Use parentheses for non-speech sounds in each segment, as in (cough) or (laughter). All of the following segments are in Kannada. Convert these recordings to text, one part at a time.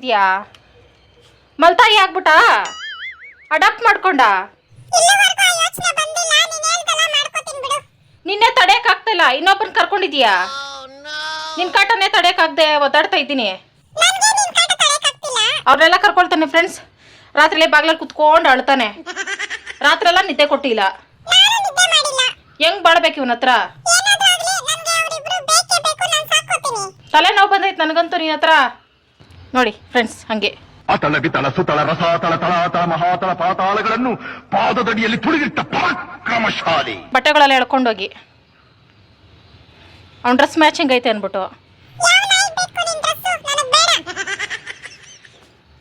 ಮಾಡ್ತಿದ್ಯಾ? ಮಲ್ತಾಯಿ ಆಗ್ಬಿಟ? ಅಡಾಪ್ಟ್ ಮಾಡ್ಕೊಂಡ? ನಿನ್ನೆ ತಡೆಯಕ್ ಆಗ್ತಿಲ್ಲ, ಇನ್ನೊಬ್ಬನ್ ಕರ್ಕೊಂಡಿದ್ಯಾ? ನಿನ್ ಕಾಟನೇ ತಡೆಯಕ್ ಆಗದೆ, ಒದ್ದಾಡ್ತಾ ಇದ್ದೀನಿ. ತಡೆಯಕ್ಕಾಗ್ತಿಲ್ಲ ಅವ್ರನ್ನೆಲ್ಲ ಕರ್ಕೊಳ್ತಾನೆ ಫ್ರೆಂಡ್ಸ್ ರಾತ್ರಿ ಬಾಗ್ಲಲ್ಲಿ ಕುತ್ಕೊಂಡು ಅಳ್ತಾನೆ. ರಾತ್ರಿ ಎಲ್ಲ ನಿದ್ದೆ ಕೊಟ್ಟಿಲ್ಲ. ಹೆಂಗ್ ಬಾಳ್ಬೇಕು ಇವನ ಹತ್ರ? ತಲೆನೋವು ಬಂದೈತೆ ನನಗಂತೂ ನಿನ್ನ ಹತ್ರ. ನೋಡಿ ಫ್ರೆಂಡ್ಸ್ ಹಂಗೆ. ಅತಳ ಬಿತಳ ಸುತಳ ರಸಾತಳ ತಳಾತಳ ಮಹಾತಳ ಪಾತಾಳಗಳನ್ನು ಪಾದದಡಿಯಲ್ಲಿ ತುಳಿದಿಟ್ಟ ಪರಾಕ್ರಮಶಾಲಿ. ಬಟ್ಟೆಗಳೆಲ್ಲ ಎಳ್ಕೊಂಡೋಗಿ. ಅವ್ನ ಡ್ರೆಸ್ ಮ್ಯಾಚಿಂಗ್ ಐತೆ ಅನ್ಬಿಟ್ಟು.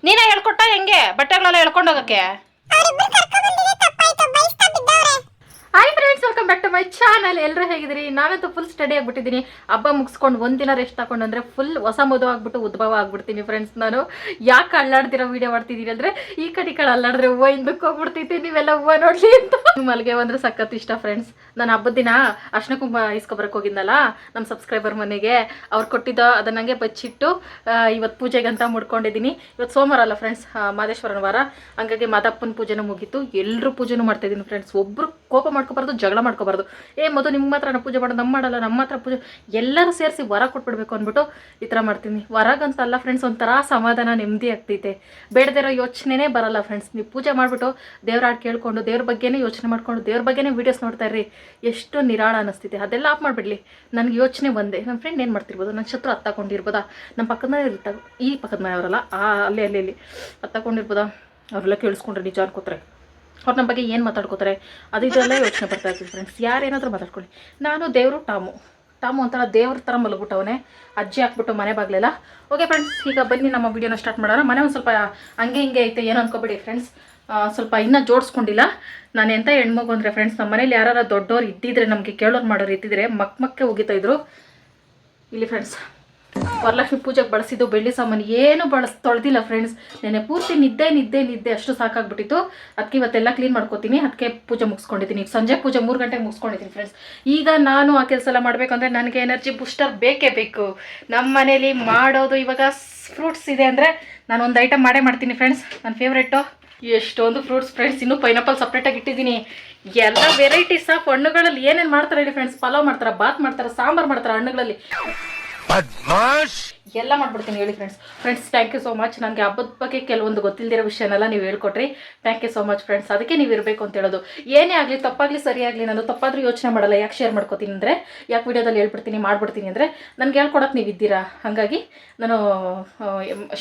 ನೀನೇ ಹೇಳ್ಕೊಟ್ಟ ಹೆಂಗೆ ಬಟ್ಟೆಗಳೆಲ್ಲ ಎಳ್ಕೊಂಡೋಗಕ್ಕೆ? Friends welcome back to my channel ಎಲ್ಲರೂ ಹೇಗಿದ್ರಿ ನಾನಂತೂ ಫುಲ್ ಸ್ಟಡಿ ಆಗಿಬಿಟ್ಟಿದ್ದೀನಿ. ಹಬ್ಬ ಮುಗಿಸ್ಕೊಂಡು ಒಂದಿನ ರೆಸ್ಟ್ ತಗೊಂಡು ಫುಲ್ ಹೊಸ ಮದುವೆ ಆಗ್ಬಿಟ್ಟು ಉದ್ಭವ ಆಗ್ಬಿಡ್ತೀನಿ ಫ್ರೆಂಡ್ಸ್ ನಾನು. ಯಾಕೆ ಅಲ್ಲಾಡ್ದಿರೋ ವಿಡಿಯೋ ಮಾಡ್ತಿದ್ದೀನಿ ಅಂದರೆ, ಈ ಕಡೆ ಈ ಕಡೆ ಅಲ್ಲಾಡಿದ್ರೆ ಹೂವು ಹಿಂದಕ್ಕೆ ಹೋಗ್ಬಿಡ್ತೈತಿ, ನೀವೆಲ್ಲ ಹೂವು ನೋಡಲಿ ಅಂತ. ಮಲ್ಗೆ ಅಂದ್ರೆ ಸಖತ್ ಇಷ್ಟ ಫ್ರೆಂಡ್ಸ್ ನಾನು ಹಬ್ಬದ ದಿನ ಅರ್ಶನ ಕುಂಭ ಇಸ್ಕೊಬರಕ್ಕೆ ಹೋಗಿದ್ನಲ್ಲ ನಮ್ಮ ಸಬ್ಸ್ಕ್ರೈಬರ್ ಮನೆಗೆ, ಅವ್ರು ಕೊಟ್ಟಿದ್ದ ಅದನ್ನ ನಂಗೆ ಬಚ್ಚಿಟ್ಟು ಇವತ್ತು ಪೂಜೆಗೆ ಅಂತ ಮುಡ್ಕೊಂಡಿದ್ದೀನಿ. ಇವತ್ತು ಸೋಮವಾರ ಅಲ್ಲ ಫ್ರೆಂಡ್ಸ್ ಮಾದೇಶ್ವರನ ವಾರ. ಹಂಗಾಗಿ ಮಾದಪ್ಪನ ಪೂಜೆನೂ ಮುಗೀತು. ಎಲ್ಲರೂ ಪೂಜೆನೂ ಮಾಡ್ತಾ ಇದ್ದೀನಿ ಫ್ರೆಂಡ್ಸ್ ಒಬ್ಬರು ಕೋಪ ಮಾಡ್ಕೋಬಾರ್ದು ಜಗಳ ಮಾಡ್ಕೋಬಾರ್ದು. ಏ ಮೊದಲು ನಿಮ್ಮ ಹತ್ರ ನಾನು ಪೂಜೆ ಮಾಡೋದು ನಮ್ಮ ಮಾಡಲ್ಲ ನಮ್ಮ ಹತ್ರ ಪೂಜೆ ಎಲ್ಲರೂ ಸೇರಿಸಿ ವರ ಕೊಟ್ಬಿಡ್ಬೇಕು ಅಂದ್ಬಿಟ್ಟು ಈ ಥರ ಮಾಡ್ತೀನಿ. ವರಗಂತ ಅಲ್ಲ ಫ್ರೆಂಡ್ಸ್ ಒಂಥರ ಸಮಾಧಾನ, ನೆಮ್ಮದಿ ಆಗ್ತೈತೆ. ಬೇಡದಿರೋ ಯೋಚನೆನೇ ಬರಲ್ಲ ಫ್ರೆಂಡ್ಸ್ ನೀವು ಪೂಜೆ ಮಾಡಿಬಿಟ್ಟು ದೇವ್ರ ಹಾಡು ಕೇಳ್ಕೊಂಡು, ದೇವ್ರ ಬಗ್ಗೆನೇ ಯೋಚನೆ ಮಾಡ್ಕೊಂಡು, ದೇವ್ರ ಬಗ್ಗೆನೇ ವೀಡಿಯೋಸ್ ನೋಡ್ತಾ ಇರ್ರಿ. ಎಷ್ಟು ನಿರಾಳ ಅನಿಸ್ತೈತೆ. ಅದೆಲ್ಲ ಆಫ್ ಮಾಡಿಬಿಡ್ಲಿ. ನನಗೆ ಯೋಚನೆ ಒಂದೇ. ನನ್ನ ಫ್ರೆಂಡ್ ಏನು ಮಾಡ್ತಿರ್ಬೋದು? ನನ್ನ ಶತ್ರು ಹತ್ತಾಕೊಂಡಿರ್ಬೋದಾ ನಮ್ಮ ಪಕ್ಕದ ಮನೆ ಈ ಪಕ್ಕದ ಮನೆಯವರಲ್ಲ ಆ, ಅಲ್ಲಿ ಅಲ್ಲಿ ಅಲ್ಲಿ ಹತ್ತಾಕೊಂಡಿರ್ಬೋದಾ ಅವರೆಲ್ಲ ಕೇಳಿಸ್ಕೊಂಡ್ರೆ ನಿಜ ಅನ್ಕೋತಾರೆ. ಅವ್ರು ನಮ್ಮ ಬಗ್ಗೆ ಏನು ಮಾತಾಡ್ಕೋತಾರೆ? ಅದು ಇದೆಲ್ಲ ಯೋಚನೆ ಬರ್ತಾ ಇರ್ತೀವಿ ಫ್ರೆಂಡ್ಸ್ ಯಾರೇನಾದರೂ ಮಾತಾಡ್ಕೊಳ್ಳಿ. ನಾನು ದೇವರು ಟಾಮು. ಟಾಮು ಒಂಥರ ದೇವ್ರ ಥರ ಮಲಗ್ಬಿಟ್ಟವನೇ ಅಜ್ಜಿ ಹಾಕ್ಬಿಟ್ಟು ಮನೆ ಬಾಗ್ಲೆಲ್ಲ. ಓಕೆ ಫ್ರೆಂಡ್ಸ್ ಈಗ ಬನ್ನಿ ನಮ್ಮ ವೀಡಿಯೋನ ಸ್ಟಾರ್ಟ್ ಮಾಡೋಣ. ಮನೆ ಒಂದು ಸ್ವಲ್ಪ ಹಂಗೆ ಹಿಂಗೆ ಐತೆ ಏನು ಅನ್ಕೋಬೇಡಿ ಫ್ರೆಂಡ್ಸ್ ಸ್ವಲ್ಪ ಇನ್ನೂ ಜೋಡಿಸ್ಕೊಂಡಿಲ್ಲ. ನಾನು ಎಂಥ ಹೆಣ್ಮಗು ಅಂದರೆ ಫ್ರೆಂಡ್ಸ್ ನಮ್ಮ ಮನೇಲಿ ಯಾರು ದೊಡ್ಡವ್ರು ಇದ್ದಿದ್ರೆ, ನಮಗೆ ಕೇಳೋರು ಮಾಡೋರು ಇದ್ದಿದ್ರೆ ಮಕ್ಕ ಮಕ್ಕೆ ಹೋಗಿತಾ ಇಲ್ಲಿ ಫ್ರೆಂಡ್ಸ್ ವರಲಕ್ಷ್ಮಿ ಪೂಜೆಗೆ ಬಳಸಿದ್ದು ಬೆಳ್ಳಿ ಸಾಮಾನು ಏನು ಬಳಸ್, ತೊಳೆದಿಲ್ಲ ಫ್ರೆಂಡ್ಸ್ ನೆನೆ ಪೂರ್ತಿ ನಿದ್ದೆ ನಿದ್ದೆ ನಿದ್ದೆ. ಅಷ್ಟು ಸಾಕಾಗ್ಬಿಟ್ಟಿತ್ತು. ಅದಕ್ಕೆ ಇವತ್ತೆಲ್ಲ ಕ್ಲೀನ್ ಮಾಡ್ಕೋತೀನಿ. ಅದಕ್ಕೆ ಪೂಜೆ ಮುಗಿಸ್ಕೊಂಡಿದ್ದೀನಿ. ಸಂಜೆ ಪೂಜೆ ಮೂರು ಗಂಟೆಗೆ ಮುಗಿಸ್ಕೊಂಡಿದ್ದೀನಿ ಫ್ರೆಂಡ್ಸ್ ಈಗ ನಾನು ಆ ಕೆಲಸ ಎಲ್ಲ ಮಾಡಬೇಕಂದ್ರೆ ನನಗೆ ಎನರ್ಜಿ ಬೂಸ್ಟರ್ ಬೇಕೇ ಬೇಕು. ನಮ್ಮ ಮನೇಲಿ ಮಾಡೋದು ಇವಾಗ ಫ್ರೂಟ್ಸ್ ಇದೆ ಅಂದರೆ ನಾನು ಒಂದು ಐಟಮ್ ಮಾಡೇ ಮಾಡ್ತೀನಿ ಫ್ರೆಂಡ್ಸ್ ನನ್ನ ಫೇವ್ರೇಟು ಎಷ್ಟೊಂದು ಫ್ರೂಟ್ಸ್ ಫ್ರೆಂಡ್ಸ್ ಇನ್ನೂ ಪೈನಾಪಲ್ ಸಪ್ರೇಟಾಗಿ ಇಟ್ಟಿದ್ದೀನಿ. ಎಲ್ಲ ವೆರೈಟೀಸ್ ಆಫ್ ಹಣ್ಣುಗಳಲ್ಲಿ ಏನೇನು ಮಾಡ್ತಾರೆ ಹೇಳಿ ಫ್ರೆಂಡ್ಸ್ ಪಲಾವ್ ಮಾಡ್ತಾರೆ, ಬಾತ್ ಮಾಡ್ತಾರೆ, ಸಾಂಬಾರು ಮಾಡ್ತಾರೆ ಹಣ್ಣುಗಳಲ್ಲಿ? ಎಲ್ಲ ಮಾಡ್ಬಿಡ್ತೀನಿ ಹೇಳಿ friends friends thank you so much ನನಗೆ ಹಬ್ಬದ ಬಗ್ಗೆ ಕೆಲವೊಂದು ಗೊತ್ತಿಲ್ಲದಿರೋ ವಿಷಯನೆಲ್ಲ ನೀವು ಹೇಳ್ಕೊಟ್ರಿ. Thank you so much friends ಅದಕ್ಕೆ ನೀವು ಇರಬೇಕು ಅಂತ ಹೇಳೋದು. ಏನೇ ಆಗಲಿ, ತಪ್ಪಾಗಲಿ ಸರಿಯಾಗಲಿ ನಾನು ತಪ್ಪಾದರೂ ಯೋಚನೆ ಮಾಡಲ್ಲ. ಯಾಕೆ ಶೇರ್ ಮಾಡ್ಕೋತೀನಿ ಅಂದರೆ, ಯಾಕೆ ವಿಡಿಯೋದಲ್ಲಿ ಹೇಳ್ಬಿಡ್ತೀನಿ, ಮಾಡ್ಬಿಡ್ತೀನಿ ಅಂದರೆ, ನನಗೆ ಹೇಳ್ಕೊಡಕ್ಕೆ ನೀವು ಇದ್ದೀರಾ? ಹಾಗಾಗಿ ನಾನು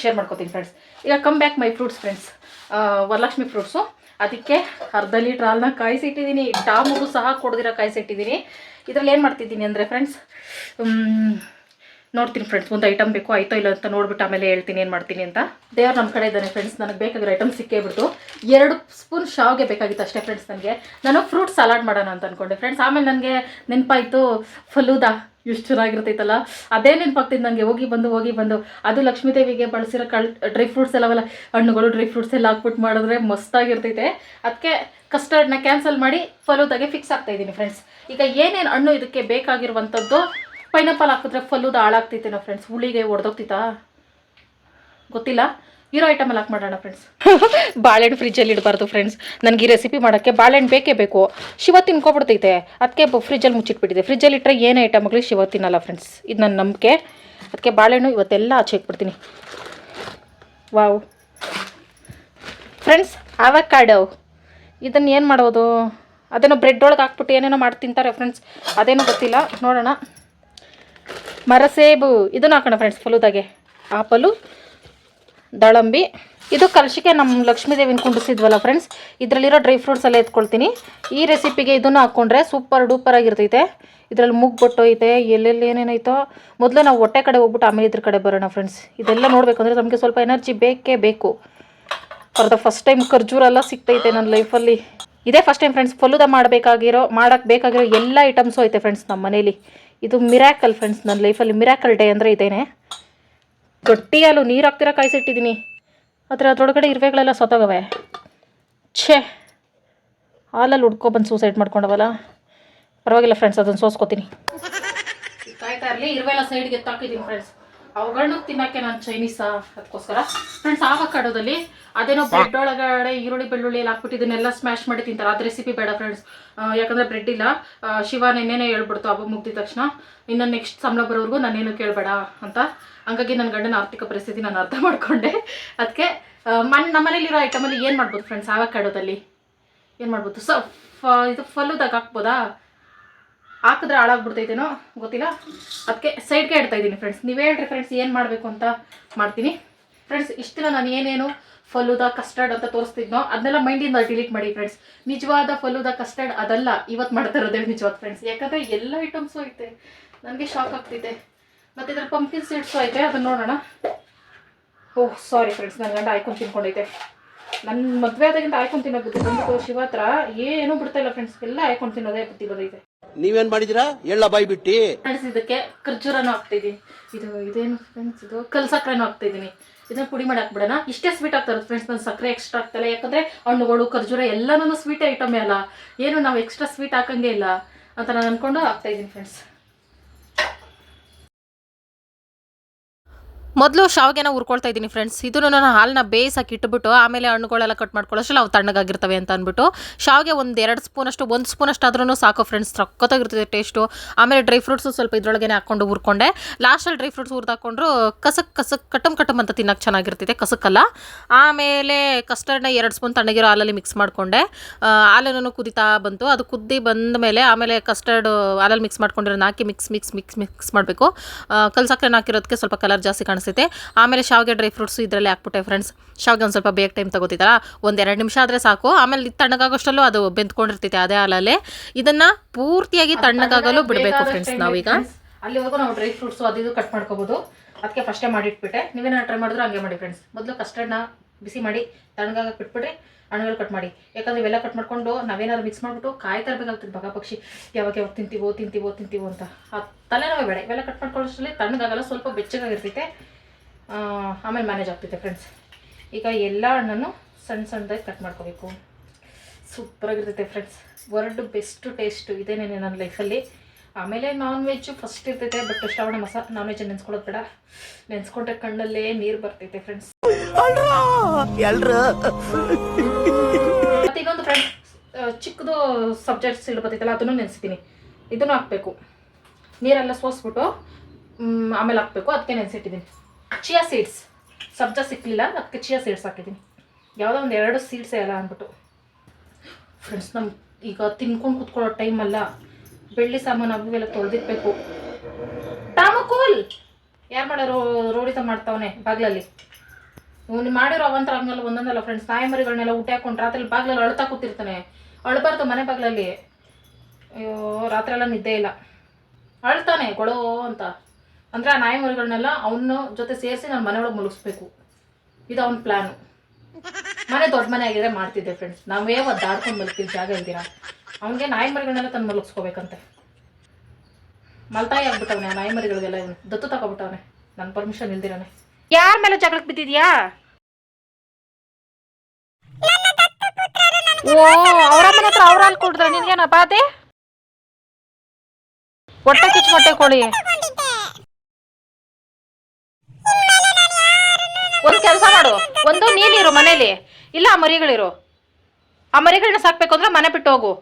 ಶೇರ್ ಮಾಡ್ಕೋತೀನಿ ಫ್ರೆಂಡ್ಸ್ ಈಗ come back my fruits friends Varalakshmi fruits ಅದಕ್ಕೆ ಅರ್ಧ ಲೀಟ್ರ್ ಹಾಲನ್ನ ಕಾಯಿಸಿಟ್ಟಿದ್ದೀನಿ. ಟಾಮುಗೂ ಸಹ ಕೊಡ್ದಿರೋ ಕಾಯಿಸಿಟ್ಟಿದ್ದೀನಿ. ಇದರಲ್ಲಿ ಏನು ಮಾಡ್ತಿದ್ದೀನಿ ಅಂದರೆ ಫ್ರೆಂಡ್ಸ್ ನೋಡ್ತೀನಿ ಫ್ರೆಂಡ್ಸ್ ಒಂದು ಐಟಮ್ ಬೇಕು, ಆಯ್ತೋ ಇಲ್ಲ ಅಂತ ನೋಡ್ಬಿಟ್ಟು ಆಮೇಲೆ ಹೇಳ್ತೀನಿ, ಏನು ಮಾಡ್ತೀನಿ ಅಂತ. ದೇವ್ರು ನಮ್ಮ ಕಡೆ ಇದ್ದಾನೆ ಫ್ರೆಂಡ್ಸ್ ನನಗೆ ಬೇಕಾಗಿರೋ ಐಟಮ್ ಸಿಕ್ಕೇ ಬಿಡ್ತು. ಎರಡು ಸ್ಪೂನ್ ಶಾವ್ಗೆ ಬೇಕಾಗಿತ್ತು ಅಷ್ಟೇ ಫ್ರೆಂಡ್ಸ್ ನನಗೆ. ನಾನು ಫ್ರೂಟ್ ಸಲಾಡ್ ಮಾಡೋಣ ಅಂತ ಅಂದ್ಕೊಂಡೆ ಫ್ರೆಂಡ್ಸ್ ಆಮೇಲೆ ನನಗೆ ನೆನಪಾಯಿತು, ಫಲೂದಾ ಎಷ್ಟು ಚೆನ್ನಾಗಿರ್ತೈತಲ್ಲ, ಅದೇ ನೆನಪಾಗ್ತಿದ್ದು ನನಗೆ ಹೋಗಿ ಬಂದು ಹೋಗಿ ಬಂದು, ಅದು ಲಕ್ಷ್ಮೀ ದೇವಿಗೆ ಬಳಸಿರೋ ಕಳ್ ಡ್ರೈ ಫ್ರೂಟ್ಸ್ ಎಲ್ಲವಲ್ಲ, ಹಣ್ಣುಗಳು ಡ್ರೈ ಫ್ರೂಟ್ಸ್ ಎಲ್ಲ ಹಾಕ್ಬಿಟ್ಟು ಮಾಡಿದ್ರೆ ಮಸ್ತಾಗಿರ್ತೈತೆ. ಅದಕ್ಕೆ ಕಸ್ಟರ್ಡ್ನ ಕ್ಯಾನ್ಸಲ್ ಮಾಡಿ ಫಲೂದಾಗೆ ಫಿಕ್ಸ್ ಆಗ್ತಾ ಇದ್ದೀನಿ ಫ್ರೆಂಡ್ಸ್ ಈಗ ಏನೇನು ಹಣ್ಣು ಇದಕ್ಕೆ ಬೇಕಾಗಿರುವಂಥದ್ದು ಪೈನಾಪಲ್ ಹಾಕಿದ್ರೆ ಫಲ್ಲುದ ಹಾಳಾಗ್ತೈತೇನೋ ಫ್ರೆಂಡ್ಸ್ ಹುಳಿಗೆ ಒಡೆದೋಗ್ತೈತಾ? ಗೊತ್ತಿಲ್ಲ? ಇರೋ ಐಟಮ್ ಎಲ್ಲ ಹಾಕಿ ಮಾಡೋಣ ಫ್ರೆಂಡ್ಸ್ (laughs) ಬಾಳೆಹಣ್ಣು ಫ್ರಿಜ್ಜಲ್ಲಿ ಇಡಬಾರ್ದು ಫ್ರೆಂಡ್ಸ್ ನನಗೆ ಈ ರೆಸಿಪಿ ಮಾಡೋಕ್ಕೆ ಬಾಳೆಹಣ್ಣು ಬೇಕೇ ಬೇಕು. ಶಿವ ತಿನ್ಕೊಬಿಡ್ತೈತೆ. ಅದಕ್ಕೆ ಫ್ರಿಜ್ಜಲ್ಲಿ ಮುಚ್ಚಿಟ್ಬಿಟ್ಟಿದೆ. ಫ್ರಿಜ್ಜಲ್ಲಿ ಇಟ್ಟರೆ ಏನೇ ಐಟಮ್ಗಳು ಶಿವ ತಿನ್ನಲ್ಲ ಫ್ರೆಂಡ್ಸ್ ಇದು ನನ್ನ ನಂಬಿಕೆ. ಅದಕ್ಕೆ ಬಾಳೆಹಣ್ಣು ಇವತ್ತೆಲ್ಲ ಆಚೆ ಇಟ್ಬಿಡ್ತೀನಿ. ವಾವ್. ಫ್ರೆಂಡ್ಸ್ ಆವಕಾಡೋ ಇದನ್ನು ಏನು ಮಾಡೋದು? ಅದನ್ನು ಬ್ರೆಡ್ ಒಳಗೆ ಹಾಕ್ಬಿಟ್ಟು ಏನೇನೋ ಮಾಡಿ ತಿಂತಾರೆ ಫ್ರೆಂಡ್ಸ್ ಅದೇನೋ ಗೊತ್ತಿಲ್ಲ. ನೋಡೋಣ. ಮರಸೇಬು. ಇದನ್ನು ಹಾಕೋಣ ಫ್ರೆಂಡ್ಸ್ ಫಲುದಾಗೆ. ಆಪಲು ದಾಳಂಬಿ. ಇದು ಕಲಶಿಗೆ ನಮ್ಮ ಲಕ್ಷ್ಮೀ ದೇವಿನ ಕುಂಡಿಸಿದ್ವಲ್ಲ ಫ್ರೆಂಡ್ಸ್ ಇದರಲ್ಲಿರೋ ಡ್ರೈ ಫ್ರೂಟ್ಸ್ ಎಲ್ಲ ಎತ್ಕೊಳ್ತೀನಿ. ಈ ರೆಸಿಪಿಗೆ ಇದನ್ನು ಹಾಕ್ಕೊಂಡ್ರೆ ಸೂಪರ್ ಡೂಪರ್ ಆಗಿರ್ತೈತೆ. ಇದರಲ್ಲಿ ಮುಗ್ಗೊಟ್ಟು ಐತೆ, ಎಲ್ಲೆಲ್ಲಿ ಏನೇನೈತೋ ಮೊದಲು ನಾವು ಹೊಟ್ಟೆ ಕಡೆ ಹೋಗ್ಬಿಟ್ಟು ಆಮೇಲೆ ಇದ್ರ ಕಡೆ ಬರೋಣ ಫ್ರೆಂಡ್ಸ್ ಇದೆಲ್ಲ ನೋಡಬೇಕಂದ್ರೆ ನಮಗೆ ಸ್ವಲ್ಪ ಎನರ್ಜಿ ಬೇಕೇ ಬೇಕು. ಫಾರ್ ದ ಫಸ್ಟ್ ಟೈಮ್ ಖರ್ಜೂರ ಎಲ್ಲ ಸಿಗ್ತೈತೆ ನನ್ನ ಲೈಫಲ್ಲಿ ಇದೇ ಫಸ್ಟ್ ಟೈಮ್ ಫ್ರೆಂಡ್ಸ್ ಫಲುದ ಮಾಡಬೇಕಾಗಿರೋ ಮಾಡೋಕ್ಕೆ ಬೇಕಾಗಿರೋ ಎಲ್ಲ ಐಟಮ್ಸು ಐತೆ ಫ್ರೆಂಡ್ಸ್ ನಮ್ಮ ಮನೇಲಿ. ಇದು ಮಿರಾಕಲ್ ಫ್ರೆಂಡ್ಸ್ ನನ್ನ ಲೈಫಲ್ಲಿ ಮಿರಾಕಲ್ ಡೇ ಅಂದರೆ ಇದೇನೆ. ಗಟ್ಟಿ ನೀರು ಹಾಕ್ತಿರ ಕಾಯಿಸಿಟ್ಟಿದ್ದೀನಿ ಆದರೆ ಅದರೊಳಗಡೆ ಇರುವೆಗಳೆಲ್ಲ ಸತ್ತೋಗವೆ. ಛೇ, ಹಾಲಲ್ಲಿ ಹುಡ್ಕೊಬಂದು ಸೂಸೈಡ್ ಮಾಡ್ಕೊಂಡವಲ್ಲ. ಪರವಾಗಿಲ್ಲ ಫ್ರೆಂಡ್ಸ್ ಅದನ್ನು ಸೋಸ್ಕೋತೀನಿ. ಕಾಯ್ತಾ ಇರಲಿ, ಇರುವೆಲ್ಲ ಸೈಡ್ಗೆ ತಾಕಿದ್ದೀನಿ ಫ್ರೆಂಡ್ಸ್ ಅವುಗಳನ್ನ ತಿನ್ನಕ್ಕೆ ನಾನು ಚೈನೀಸಾ ಅದಕ್ಕೋಸ್ಕರ ಫ್ರೆಂಡ್ಸ್ ಆವಕಾಡೋದಲ್ಲಿ ಅದೇನೋ ಬ್ರೆಡ್ ಒಳಗಡೆ ಈರುಳ್ಳಿ ಬೆಳ್ಳುಳ್ಳಿ ಎಲ್ಲ ಹಾಕ್ಬಿಟ್ಟು ಇದನ್ನೆಲ್ಲ ಸ್ಮ್ಯಾಶ್ ಮಾಡಿ ತಿಂತಾರೆ. ಅದು ರೆಸಿಪಿ ಬೇಡ ಫ್ರೆಂಡ್ಸ್ ಯಾಕಂದ್ರೆ ಬ್ರೆಡ್ ಇಲ್ಲ. ಶಿವ ನೆನ್ನೆನೇ ಹೇಳ್ಬಿಡ್ತು ಹಬ್ಬ ಮುಗ್ದಿದ ತಕ್ಷಣ. ಇನ್ನು ನೆಕ್ಸ್ಟ್ ಸಂಬಳ ಬರೋವರೆಗೂ ನಾನೇನು ಕೇಳಬೇಡ ಅಂತ. ಹಂಗಾಗಿ ನನ್ನ ಗಂಡನ ಆರ್ಥಿಕ ಪರಿಸ್ಥಿತಿ ನಾನು ಅರ್ಥ ಮಾಡ್ಕೊಂಡೆ. ಅದಕ್ಕೆ ಮನ್ ನಮ್ಮನೇಲಿರೋ ಐಟಮಲ್ಲಿ ಏನು ಮಾಡ್ಬೋದು ಫ್ರೆಂಡ್ಸ್ ಆವಕಾಡೋದಲ್ಲಿ? ಏನು ಮಾಡ್ಬೋದು? ಸೊ ಫ ಇದು ಫಲುದಾಗ ಹಾಕ್ಬೋದಾ? ಹಾಕಿದ್ರೆ ಹಾಳಾಗ್ಬಿಡ್ತೈತೇನೋ ಗೊತ್ತಿಲ್ಲ? ಅದಕ್ಕೆ ಸೈಡ್ಗೆ ಇಡ್ತಾ ಇದ್ದೀನಿ ಫ್ರೆಂಡ್ಸ್ ನೀವು ಹೇಳ್ರಿ ಫ್ರೆಂಡ್ಸ್ ಏನು ಮಾಡಬೇಕು ಅಂತ ಮಾಡ್ತೀನಿ. ಫ್ರೆಂಡ್ಸ್ ಇಷ್ಟೆಲ್ಲ ನಾನು ಏನೇನು ಫಲುದ ಕಸ್ಟರ್ಡ್ ಅಂತ ತೋರಿಸ್ತಿದ್ನೋ ಅದನ್ನೆಲ್ಲ ಮೈಂಡಿಂದ ಡಿಲೀಟ್ ಮಾಡಿ ಫ್ರೆಂಡ್ಸ್ ನಿಜವಾದ ಫಲೂದ ಕಸ್ಟರ್ಡ್ ಅದಲ್ಲ ಇವತ್ತು ಮಾಡ್ತಾ ಇರೋದೇ ನಿಜವಾದ ಫ್ರೆಂಡ್ಸ್ ಯಾಕಂದರೆ ಎಲ್ಲ ಐಟಮ್ಸು ಐತೆ. ನನಗೆ ಶಾಕ್ ಆಗ್ತಿದೆ. ಮತ್ತು ಇದ್ರ ಪಂಪಿನ್ ಸೀಡ್ಸು ಐತೆ ಅದನ್ನ ನೋಡೋಣ. ಓಹ್ ಸಾರಿ ಫ್ರೆಂಡ್ಸ್ ನನ್ನ ಗಂಡ ಆಯ್ಕೊಂಡು ತಿನ್ಕೊಂಡೈತೆ ನನ್ನ ಮದುವೆ ಆದಾಗಿಂದ ಆಯ್ಕೊಂಡು ತಿನ್ನೋ ಬುದ್ಧಿ ಬಂದು ಶಿವ ಹತ್ರ ಏನೂ ಬಿಡ್ತಾ ಇಲ್ಲ ಫ್ರೆಂಡ್ಸ್ ಎಲ್ಲ ಆಯ್ಕೊಂಡು ತಿನ್ನೋದೇ ಬುದ್ಧಿ ನೀವೇನ್ ಮಾಡಿದಿರಾ? ಎಳ್ಳ ಬಾಯಿ ಬಿಟ್ಟಿ ಫ್ರೆಂಡ್ಸ್ ಇದಕ್ಕೆ ಖರ್ಜೂರನೂ ಹಾಕ್ತಿದ್ದೀನಿ ಇದು, ಇದೇನು ಫ್ರೆಂಡ್ಸ್ ಇದು? ಕಲ್ ಸಕ್ಕರೆನೂ ಹಾಕ್ತಿದ್ದೀನಿ ಇದನ್ನ ಪುಡಿ ಮಾಡಿ ಹಾಕ್ಬಿಡೋಣ. ಇಷ್ಟೇ ಸ್ವೀಟ್ ಆಗ್ತಾರೆ ಫ್ರೆಂಡ್ಸ್ ನಾನು ಸಕ್ಕರೆ ಎಕ್ಸ್ಟ್ರಾ ಆಗ್ತಲ್ಲ ಯಾಕಂದ್ರೆ ಹಣ್ಣುಗಳು, ಖರ್ಜೂರ ಎಲ್ಲನೂ ಸ್ವೀಟ್ ಐಟಮೇ ಅಲ್ಲ. ಏನು ನಾವು ಎಕ್ಸ್ಟ್ರಾ ಸ್ವೀಟ್ ಹಾಕಂಗೆ ಇಲ್ಲ ಅಂತ ನಾನು ಅನ್ಕೊಂಡು ಹಾಕ್ತಾ ಇದ್ದೀನಿ ಫ್ರೆಂಡ್ಸ್ ಮೊದಲು ಶಾವಿಗೆನ ಹುರ್ಕೊಳ್ತಾ ಇದ್ದೀನಿ ಫ್ರೆಂಡ್ಸ್ ಇದನ್ನು ನಾನು ಹಾಲನ್ನ ಬೇಯಿಸಕ್ಕೆ ಇಟ್ಬಿಟ್ಟು ಆಮೇಲೆ ಹಣ್ಣುಗಳೆಲ್ಲ ಕಟ್ ಮಾಡ್ಕೊಳ್ಳೋಷ್ಟು ಅವು ತಣ್ಣಗಾಗಿರ್ತವೆ ಅಂತ ಅಂದ್ಬಿಟ್ಟು ಶಾವಿಗೆ ಒಂದು ಎರಡು ಸ್ಪೂನಷ್ಟು, ಒಂದು ಸ್ಪೂನಷ್ಟು ಆದ್ರೂ ಸಾಕು ಫ್ರೆಂಡ್ಸ್ ತಕ್ಕೊತಾಗಿರ್ತದೆ ಟೇಸ್ಟು ಆಮೇಲೆ ಡ್ರೈ ಫ್ರೂಟ್ಸು ಸ್ವಲ್ಪ ಇದ್ರೊಳಗೇನೆ ಹಾಕ್ಕೊಂಡು ಹುರ್ಕೊಂಡೆ. ಲಾಸ್ಟಲ್ಲಿ ಡ್ರೈ ಫ್ರೂಟ್ಸ್ ಹುರಿದಾಕೊಂಡ್ರು ಕಸಕ್ ಕಸಕ್, ಕಟಮ್ ಕಟಮ್ ಅಂತ ತಿನ್ನಕ್ಕೆ ಚೆನ್ನಾಗಿರ್ತೈತೆ ಕಸಕ್ಕಲ್ಲ. ಆಮೇಲೆ ಕಸ್ಟರ್ಡ್ನ ಎರಡು ಸ್ಪೂನ್ ತಣ್ಣಗಿರೋ ಹಾಲಲ್ಲಿ ಮಿಕ್ಸ್ ಮಾಡಿಕೊಂಡೆ. ಹಾಲನ್ನು ಕುದಿತಾ ಬಂತು. ಅದು ಕುದ್ದಿ ಬಂದ ಮೇಲೆ ಆಮೇಲೆ ಕಸ್ಟರ್ಡ್ ಹಾಲಲ್ಲಿ ಮಿಕ್ಸ್ ಮಾಡ್ಕೊಂಡಿರೋನ ಹಾಕಿ ಮಿಕ್ಸ್ ಮಿಕ್ಸ್ ಮಿಕ್ಸ್ ಮಿಕ್ಸ್ ಮಾಡಬೇಕು. ಕಲ್ಸಕ್ಕೆ ಹಾಕಿರೋದಕ್ಕೆ ಸ್ವಲ್ಪ ಕಲರ್ ಜಾಸ್ತಿ ಕಾಣಿಸ್ತೈತೆ. ಆಮೇಲೆ ಶಾವಿಗೆ ಡ್ರೈ ಫ್ರೂಟ್ಸ್ ಇದರಲ್ಲಿ ಹಾಕ್ಬಿಟ್ಟೆ ಫ್ರೆಂಡ್ಸ್ ಶಾವಿಗೆ ಒಂದು ಸ್ವಲ್ಪ ಬೇಗ ಟೈಮ್ ತಗೋತಿದ್ದಲ್ಲ ಒಂದು ಎರಡು ನಿಮಿಷ ಆದರೆ ಸಾಕು. ಆಮೇಲೆ ತಣ್ಣಗಾಗೋಷ್ಟಲ್ಲೂ ಅದು ಬೆಂದ್ಕೊಂಡಿರ್ತೈತೆ ಅದೇ ಹಾಲಲ್ಲೇ. ಇದನ್ನ ಪೂರ್ತಿಯಾಗಿ ತಣ್ಣಗಾಗಲು ಬಿಡಬೇಕು ಫ್ರೆಂಡ್ಸ್ ನಾವೀಗ. ಅಲ್ಲಿವರೆಗೂ ನಾವು ಡ್ರೈ ಫ್ರೂಟ್ಸು ಅದು ಇದು ಕಟ್ ಮಾಡ್ಕೋಬೋದು. ಅದಕ್ಕೆ ಫಸ್ಟೇ ಮಾಡಿಟ್ಬಿಟ್ಟೆ. ನೀವೇನಾದ್ರು ಟ್ರೈ ಮಾಡಿದ್ರು ಹಂಗೆ ಮಾಡಿ ಫ್ರೆಂಡ್ಸ್ ಮೊದಲು ಕಸ್ಟರ್ಡ್ನ ಬಿಸಿ ಮಾಡಿ ತಣ್ಣಗಾಗಕ್ಕೆ ಬಿಟ್ಬಿಟ್ರೆ ಹಣ್ಣುಗಳು ಕಟ್ ಮಾಡಿ. ಯಾಕಂದ್ರೆ ಇವೆಲ್ಲ ಕಟ್ ಮಾಡ್ಕೊಂಡು ನಾವೇನಾದ್ರು ಮಿಕ್ಸ್ ಮಾಡಿಬಿಟ್ಟು ಕಾಯಿ ತರಬೇಕಾಗ್ತದೆ ಬಗ ಪಕ್ಷಿ. ಯಾವಾಗ ಯಾವಾಗ ತಿಂತೀವೋ ತಿಂತೀವೋ ತಿಂತೀವೋ ಅಂತ. ಆ ತಲೆನೋವೇ ಬೇಡ. ಇವೆಲ್ಲ ಕಟ್ ಮಾಡ್ಕೊಳ್ಳೋಷ್ಟರಲ್ಲಿ ತಣ್ಣಗಾಗಲ್ಲ, ಸ್ವಲ್ಪ ಬೆಚ್ಚಗಾಗಿರ್ತೈತೆ. ಆಮೇಲೆ ಮ್ಯಾನೇಜ್ ಆಗ್ತೈತೆ ಫ್ರೆಂಡ್ಸ್ ಈಗ ಎಲ್ಲ ಹಣ್ಣನ್ನು ಸಣ್ಣ ಸಣ್ಣದಾಗಿ ಕಟ್ ಮಾಡ್ಕೋಬೇಕು. ಸೂಪರಾಗಿರ್ತೈತೆ ಫ್ರೆಂಡ್ಸ್ ವರ್ಡ್ ಬೆಸ್ಟ್ ಟೇಸ್ಟು ಇದೇನೇನೆ ನನ್ನ ಲೈಫಲ್ಲಿ ಆಮೇಲೆ ನಾನ್ ವೆಜ್ಜು ಫಸ್ಟ್ ಇರ್ತೈತೆ ಬಟ್ ಶ್ರಾವಣ ಮಾಸ ನಾನ್ ವೆಜ್ ನೆನ್ಸ್ಕೊಳ್ಳೋದು ಬೇಡ. ನೆನ್ಸ್ಕೊಂಡ್ರೆ ಕಣ್ಣಲ್ಲೇ ನೀರು ಬರ್ತೈತೆ ಫ್ರೆಂಡ್ಸ್ ಎಲ್ರು? ಮತ್ತೆ ಇನ್ನೊಂದು ಫ್ರೆಂಡ್ಸ್ ಚಿಕ್ಕದು ಸಬ್ಜೆಕ್ಟ್ಸ್ ಸೀಡ್ ಬರ್ತೈತಲ್ಲ, ಅದನ್ನು ನೆನೆಸ್ತೀನಿ ಇದನ್ನು ಹಾಕ್ಬೇಕು. ನೀರೆಲ್ಲ ಸೋಸ್ಬಿಟ್ಟು ಆಮೇಲೆ ಹಾಕ್ಬೇಕು. ಅದಕ್ಕೆ ನೆನೆಸಿಟ್ಟಿದ್ದೀನಿ. ಚಿಯಾ ಸೀಡ್ಸ್ ಸಬ್ಜಾ ಸಿಕ್ಕಲಿಲ್ಲ ಅದಕ್ಕೆ ಚಿಯಾ ಸೀಡ್ಸ್ ಹಾಕಿದ್ದೀನಿ. ಯಾವುದೋ ಒಂದು ಎರಡು ಸೀಡ್ಸೇ ಅಲ್ಲ ಅಂದ್ಬಿಟ್ಟು. ಫ್ರೆಂಡ್ಸ್ ನಮ್ಮ ಈಗ ತಿನ್ಕೊಂಡು ಕುತ್ಕೊಳ್ಳೋ ಟೈಮಲ್ಲ ಬೆಳ್ಳಿ ಸಾಮಾನು ಅವು ಎಲ್ಲ ತೊಳೆದಿರ್ಬೇಕು. ಟಾಮಕೂಲ್! ಯಾರು ಮಾಡೋ ರೋಡಿತ ಮಾಡ್ತಾವನೆ, ಬಾಗ್ಲಲ್ಲಿ? ಇವ್ನು ಮಾಡಿರೋ ಅವಂತರ ಹಂಗಲ್ಲ, ಒಂದೊಂದಲ್ಲ ಫ್ರೆಂಡ್ಸ್ ನಾಯಿ ಮರಿಗಳನ್ನೆಲ್ಲ ಊಟ ಹಾಕೊಂಡು ರಾತ್ರಿ ಬಾಗ್ಲಲ್ಲಿ ಅಳ್ತಾ ಕೂತಿರ್ತಾನೆ. ಅಳ್ಬಾರ್ದು ಮನೆ ಬಾಗ್ಲಲ್ಲಿ. ಅಯ್ಯೋ, ರಾತ್ರಿ ಎಲ್ಲ ನಿದ್ದೆ ಇಲ್ಲ. ಅಳ್ತಾನೆ ಕೊಳೋ ಅಂತ. ಅಂದ್ರೆ ಆ ನಾಯಿ ಮರಿಗಳನ್ನೆಲ್ಲ ಅವನ ಜೊತೆ ಸೇರಿಸಿ ನಾನು ಮನೆಯೊಳಗೆ ಮುಳುಗಿಸ್ಬೇಕು. ಇದು ಅವನ ಪ್ಲ್ಯಾನು ಮನೆ ದೊಡ್ಡ ಮನೆ ಆಗಿದ್ರೆ ಮಾಡ್ತಿದ್ದೆ ಫ್ರೆಂಡ್ಸ್ ನಾವೇ ಒಂದು ದಾಡ್ಕೊಂಡು ಮಲಗ್ತೀವಿ ಜಾಗ ಇದ್ದೀರಾ ಅವನಿಗೆ ನಾಯಿ ಮರಿಗಳನ್ನೆಲ್ಲ ತಂದು ಮಲಗಿಸ್ಕೋಬೇಕಂತೆ ಮಲ್ತಾಯಿ ಆಗ್ಬಿಟ್ಟವನೆ, ಆ ನಾಯಿ ಮರಿಗಳಿಗೆಲ್ಲ ದತ್ತು ತಗೊಬಿಟ್ಟವನೆ. ನನ್ನ ಪರ್ಮಿಷನ್ ಇಲ್ದಿರಾನೆ. ಯಾರ ಮೇಲೆ ಜಗಳಕ್ಕೆ ಬಿದ್ದಿದ್ಯಾ? ಓ, ಅವ್ರ ಮನೆ ಹತ್ರ ಅವ್ರ ಹಾಲು ಕೊಡ್ರ ನಿನ್ಗೇನ ಬಾಧೆ? ಹೊಟ್ಟೆ ಕಿಚ್ಚು ಮೊಟ್ಟೆ ಕೋಳಿ. ಒಂದ್ ಕೆಲಸ ಮಾಡು, ಒಂದು ನೀನಿರು ಮನೇಲಿ. ಇಲ್ಲ ಆ ಮರಿಗಳಿರು. ಆ ಮರಿಗಳನ್ನ ಸಾಕ್ಬೇಕು ಅಂದ್ರೆ ಮನೆ ಬಿಟ್ಟು ಹೋಗು.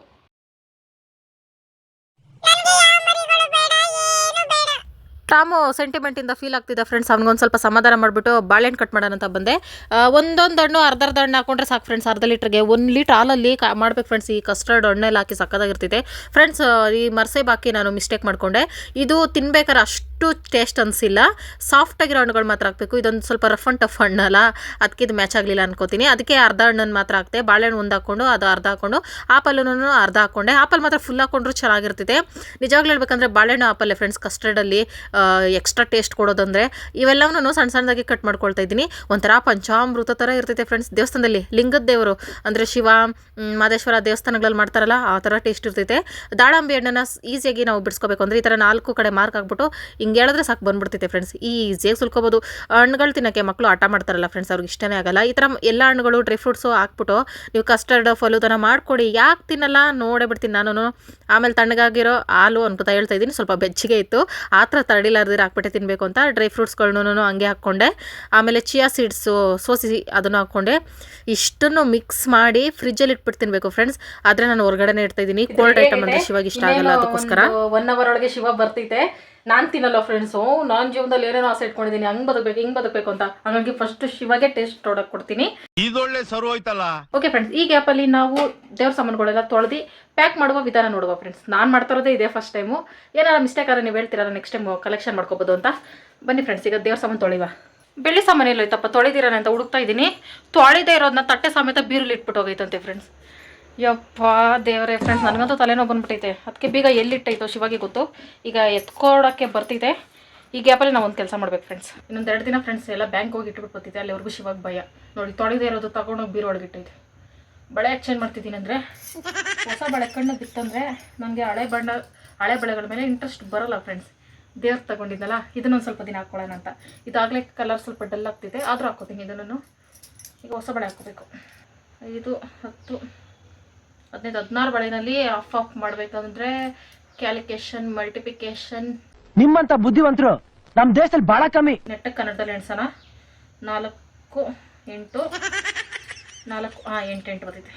ಟಾಮು ಸೆಂಟಿಮೆಂಟಿಂದ ಫೀಲ್ ಆಗ್ತಿದ್ದ ಫ್ರೆಂಡ್ಸ್ ಅವ್ನಿಗೊಂದು ಸ್ವಲ್ಪ ಸಮಾಧಾನ ಮಾಡಿಬಿಟ್ಟು ಬಾಳೆಹಣ್ಣು ಕಟ್ ಮಾಡೋಣ ಅಂತ ಬಂದೆ. ಒಂದೊಂದು ಹಣ್ಣು ಅರ್ಧ ಅರ್ಧ ಹಣ್ಣು ಹಾಕೊಂಡ್ರೆ ಸಾಕು ಫ್ರೆಂಡ್ಸ್ ಅರ್ಧ ಲೀಟ್ರಿಗೆ. ಒಂದು ಲೀಟ್ರ್ ಹಾಲಲ್ಲಿ ಕಾ, ಮಾಡ್ಬೇಕು ಫ್ರೆಂಡ್ಸ್ ಈ ಕಸ್ಟರ್ಡ್ ಹಣ್ಣೆಲ್ಲ ಹಾಕಿ ಸಕ್ಕದಾಗಿರ್ತಿದೆ. ಫ್ರೆಂಡ್ಸ್ ಈ ಮರ್ಸೆ ಬಾಕಿ ನಾನು ಮಿಸ್ಟೇಕ್ ಮಾಡ್ಕೊಂಡೆ. ಇದು ತಿನ್ಬೇಕಾದ್ರೆ ಅಷ್ಟು ಟೇಸ್ಟ್ ಅನಿಸಿಲ್ಲ. ಸಾಫ್ಟಾಗಿರೋ ಹಣ್ಣುಗಳು ಮಾತ್ರ ಹಾಕಬೇಕು. ಇದೊಂದು ಸ್ವಲ್ಪ ರಫ್ ಅಂಡ್ ಟಫ್ ಹಣ್ಣಲ್ಲ ಅದಕ್ಕೆ ಇದು ಮ್ಯಾಚ್ ಆಗಲಿಲ್ಲ ಅನ್ಕೋತೀನಿ. ಅದಕ್ಕೆ ಅರ್ಧ ಹಣ್ಣನ್ನು ಮಾತ್ರ ಹಾಕ್ತೆ ಬಾಳೆಹಣ್ಣು ಒಂದು ಹಾಕ್ಕೊಂಡು ಅದು ಅರ್ಧ ಹಾಕ್ಕೊಂಡು ಆಪಲ್ನು ಅರ್ಧ ಹಾಕ್ಕೊಂಡೆ ಆಪಲ್ ಮಾತ್ರ ಫುಲ್ ಹಾಕ್ಕೊಂಡ್ರು ಚೆನ್ನಾಗಿರ್ತಿದೆ. ನಿಜವಾಗ್ಲೂ ಹೇಳ್ಬೇಕಂದ್ರೆ ಬಾಳೆಹಣ್ಣು, ಆಪಲ್ ಫ್ರೆಂಡ್ಸ್ ಕಸ್ಟರ್ಡಲ್ಲಿ ಎಕ್ಸ್ಟ್ರಾ ಟೇಸ್ಟ್ ಕೊಡೋದಂದ್ರೆ ಇವೆಲ್ಲವನ್ನೂ ಸಣ್ಣ ಸಣ್ಣದಾಗಿ ಕಟ್ ಮಾಡ್ಕೊಳ್ತಾ ಇದ್ದೀನಿ. ಒಂಥರ ಪಂಚಾಮೃತ ಥರ ಇರ್ತೈತೆ ಫ್ರೆಂಡ್ಸ್ ದೇವಸ್ಥಾನದಲ್ಲಿ ಲಿಂಗದ ದೇವರು, ಅಂದರೆ ಶಿವ ಮಾದೇಶ್ವರ ದೇವಸ್ಥಾನಗಳಲ್ಲಿ ಮಾಡ್ತಾರಲ್ಲ, ಆ ಥರ ಟೇಸ್ಟ್ ಇರ್ತೈತೆ ದಾಳಂಬಿ ಹಣ್ಣನ್ನು ಈಸಿಯಾಗಿ ನಾವು ಬಿಡಿಸ್ಕೋಬೇಕು. ಅಂದರೆ ಈ ಥರ ನಾಲ್ಕು ಕಡೆ ಮಾರ್ಕ್ ಹಾಕ್ಬಿಟ್ಟು ಹಿಂಗೆ ಹೇಳಿದ್ರೆ ಸಾಕು ಬಂದ್ಬಿಡ್ತೈತೆ ಫ್ರೆಂಡ್ಸ್ ಈಸಿಯಾಗಿ ಸುಲ್ಕೋಬೋದು. ಹಣ್ಣುಗಳು ತಿನ್ನೋಕ್ಕೆ ಮಕ್ಕಳು ಆಟ ಮಾಡ್ತಾರಲ್ಲ ಫ್ರೆಂಡ್ಸ್ ಅವ್ರಿಗೆ ಇಷ್ಟನೇ ಆಗಲ್ಲ. ಈ ಥರ ಎಲ್ಲ ಹಣ್ಣುಗಳು ಡ್ರೈ ಫ್ರೂಟ್ಸು ಹಾಕ್ಬಿಟ್ಟು ನೀವು ಕಸ್ಟರ್ಡ್ ಫಲೂದನ ಮಾಡಿಕೊಡಿ. ಯಾಕೆ ತಿನ್ನಲ್ಲ? ನೋಡೇ ಬಿಡ್ತೀನಿ ನಾನು ಆಮೇಲೆ ತಣ್ಣಗಾಗಿರೋ ಹಾಲು ಅನ್ಕೋತಾ ಹೇಳ್ತಾ ಇದ್ದೀನಿ. ಸ್ವಲ್ಪ ಬೆಚ್ಚಗೆ ಇತ್ತು. ಆ ಥರ ತಡಿಲಾರ್ದಿರ ಹಾಕ್ಬಿಟ್ಟೆ ತಿನ್ನಬೇಕು ಅಂತ ಡ್ರೈ ಫ್ರೂಟ್ಸ್ಗಳನ್ನೂ ಹಂಗೆ ಹಾಕ್ಕೊಂಡೆ. ಆಮೇಲೆ ಚಿಯಾ ಸೀಡ್ಸು ಸೋಸಿ ಅದನ್ನು ಹಾಕ್ಕೊಂಡೆ. ಇಷ್ಟನ್ನು ಮಿಕ್ಸ್ ಮಾಡಿ ಫ್ರಿಜ್ಜಲ್ಲಿ ಇಟ್ಬಿಟ್ಟು ತಿನ್ನಬೇಕು ಫ್ರೆಂಡ್ಸ್ ಆದರೆ ನಾನು ಹೊರಗಡೆನೇ ಇಡ್ತಾ ಇದ್ದೀನಿ. ಕೋಲ್ಡ್ ಐಟಮ್ ಅಂದರೆ ಶಿವಾಗ ಇಷ್ಟ ಆಗಲ್ಲ ಅದಕ್ಕೋಸ್ಕರ. ಒನ್ ಅವರ್ ಒಳಗೆ ಶಿವ ಬರ್ತೈತೆ ನಾನ್ ತಿನ್ನಲ್ಲ ಫ್ರೆಂಡ್ಸು ನಾನ್ ಜೀವನದಲ್ಲಿ ಏನೇನೋ ಆಸೆ ಇಟ್ಕೊಂಡಿದ್ದೀನಿ ಹಂಗ್ ಬದುಕಬೇಕು ಹಿಂಗ್ ಬದುಕಬೇಕು ಅಂತ. ಹಾಗಾಗಿ ಫಸ್ಟ್ ಶಿವಗೆ ಟೇಸ್ಟ್ ನೋಡಕ್ ಕೊಡ್ತೀನಿ. ಇದೊಳ್ಳೆ ಸರು ಹೋಯ್ತಲ್ಲ? ಓಕೆ ಫ್ರೆಂಡ್ಸ್ ಈ ಗ್ಯಾಪ್ ಅಲ್ಲಿ ನಾವು ದೇವ್ರ ಸಾಮಾನುಗಳೆಲ್ಲ ತೊಳೆದಿ ಪ್ಯಾಕ್ ಮಾಡುವ ವಿಧಾನ ನೋಡುವ ಫ್ರೆಂಡ್ಸ್ ನಾನು ಮಾಡ್ತಾ ಇರೋದೇ ಇದೆ ಫಸ್ಟ್ ಟೈಮು ಏನಾರ ಮಿಸ್ಟೇಕ್ ಆದ್ರೆ ನೀವು ಹೇಳ್ತೀರಾ? ನೆಕ್ಸ್ಟ್ ಟೈಮ್ ಕಲೆಕ್ಷನ್ ಮಾಡ್ಕೋಬೋದು ಅಂತ. ಬನ್ನಿ ಫ್ರೆಂಡ್ಸ್ ಈಗ ದೇವ್ರ ಸಾಮಾನು ತೊಳಿವ. ಬೆಳ್ಳಿ ಸಾಮಾನು ಎಲ್ಲೋಯ್ತಪ್ಪ ತೊಳೆದಿರೋಣ ಅಂತ ಹುಡುಕ್ತಾ ಇದ್ದೀನಿ. ತೊಳೆದೇ ಇರೋದನ್ನ ತಟ್ಟೆ ಸಮೇತ ಬೀರಲ್ಲಿ ಇಟ್ಬಿಟ್ಟು ಹೋಗೈತಂತೆ ಫ್ರೆಂಡ್ಸ್ ಯಪ್ಪ ದೇವರೇ ಫ್ರೆಂಡ್ಸ್ ನನಗಂತೂ ತಲೆನೋವು ಬಂದ್ಬಿಟ್ಟೈತೆ ಅದಕ್ಕೆ ಬೀಗ ಎಲ್ಲಿಟ್ಟೈತೋ ಶಿವಾಗಿ ಗೊತ್ತು. ಈಗ ಎತ್ಕೊಡೋಕ್ಕೆ ಬರ್ತಿದೆ. ಈ ಗ್ಯಾಪಲ್ಲಿ ನಾವು ಒಂದು ಕೆಲಸ ಮಾಡ್ಬೇಕು ಫ್ರೆಂಡ್ಸ್ ಇನ್ನೊಂದು ಎರಡು ದಿನ ಫ್ರೆಂಡ್ಸ್ ಎಲ್ಲ ಬ್ಯಾಂಕ್ ಹೋಗಿ ಇಟ್ಬಿಟ್ಟು ಬರ್ತಿದ್ದೆ ಅಲ್ಲಿವರೆಗೂ ಶಿವಾಗ ಭಯ. ನೋಡಿ, ತೊಳೆದೇ ಇರೋದು ತಗೊಂಡೋಗಿ ಬೀರು ಒಳಗಿಟ್ಟೈತೆ. ಬಳೆ ಎಕ್ಸ್ಚೇಂಜ್ ಮಾಡ್ತಿದ್ದೀನಿ ಅಂದರೆ, ಹೊಸ ಬಳೆ ಕಣ್ಣು ಬಿತ್ತಂದರೆ ನನಗೆ ಹಳೆ ಬಣ್ಣ, ಹಳೆ ಬಳೆಗಳ ಮೇಲೆ ಇಂಟ್ರೆಸ್ಟ್ ಬರಲ್ಲ ಫ್ರೆಂಡ್ಸ್ ದೇವ್ರು ತಗೊಂಡಿದ್ದಲ್ಲ, ಇದನ್ನೊಂದು ಸ್ವಲ್ಪ ದಿನ ಹಾಕ್ಕೊಳ್ಳೋಣ ಅಂತ. ಇದಾಗಲೇ ಕಲರ್ ಸ್ವಲ್ಪ ಡಲ್ ಆಗ್ತಿದೆ. ಆದರೂ ಹಾಕ್ಕೋತೀನಿ ಇದನ್ನು ಈಗ ಹೊಸ ಬಳೆ ಹಾಕೋಬೇಕು ಐದು, ಹತ್ತು. ಹದಿನೈದು ಹದಿನಾರು ಬಳೆನಲ್ಲಿ ಆಫ್ ಆಫ್ ಮಾಡಬೇಕಂದ್ರೆ ಕ್ಯಾಲಿಕೇಶನ್ ಮಲ್ಟಿಪ್ಲಿಕೇಶನ್ ನಿಮ್ಮಂತ ಬುದ್ಧಿವಂತರು ನಮ್ ದೇಶದಲ್ಲಿ ಬಹಳ ಕಮ್ಮಿ. ನೆಟ್ಟ ಕನ್ನಡದಲ್ಲಿ ಎಣ್ಸೋಣ ನಾಲ್ಕು ಎಂಟು ನಾಲ್ಕು ಹಾಂ ಎಂಟು ಎಂಟು ಬರ್ತೈತೆ.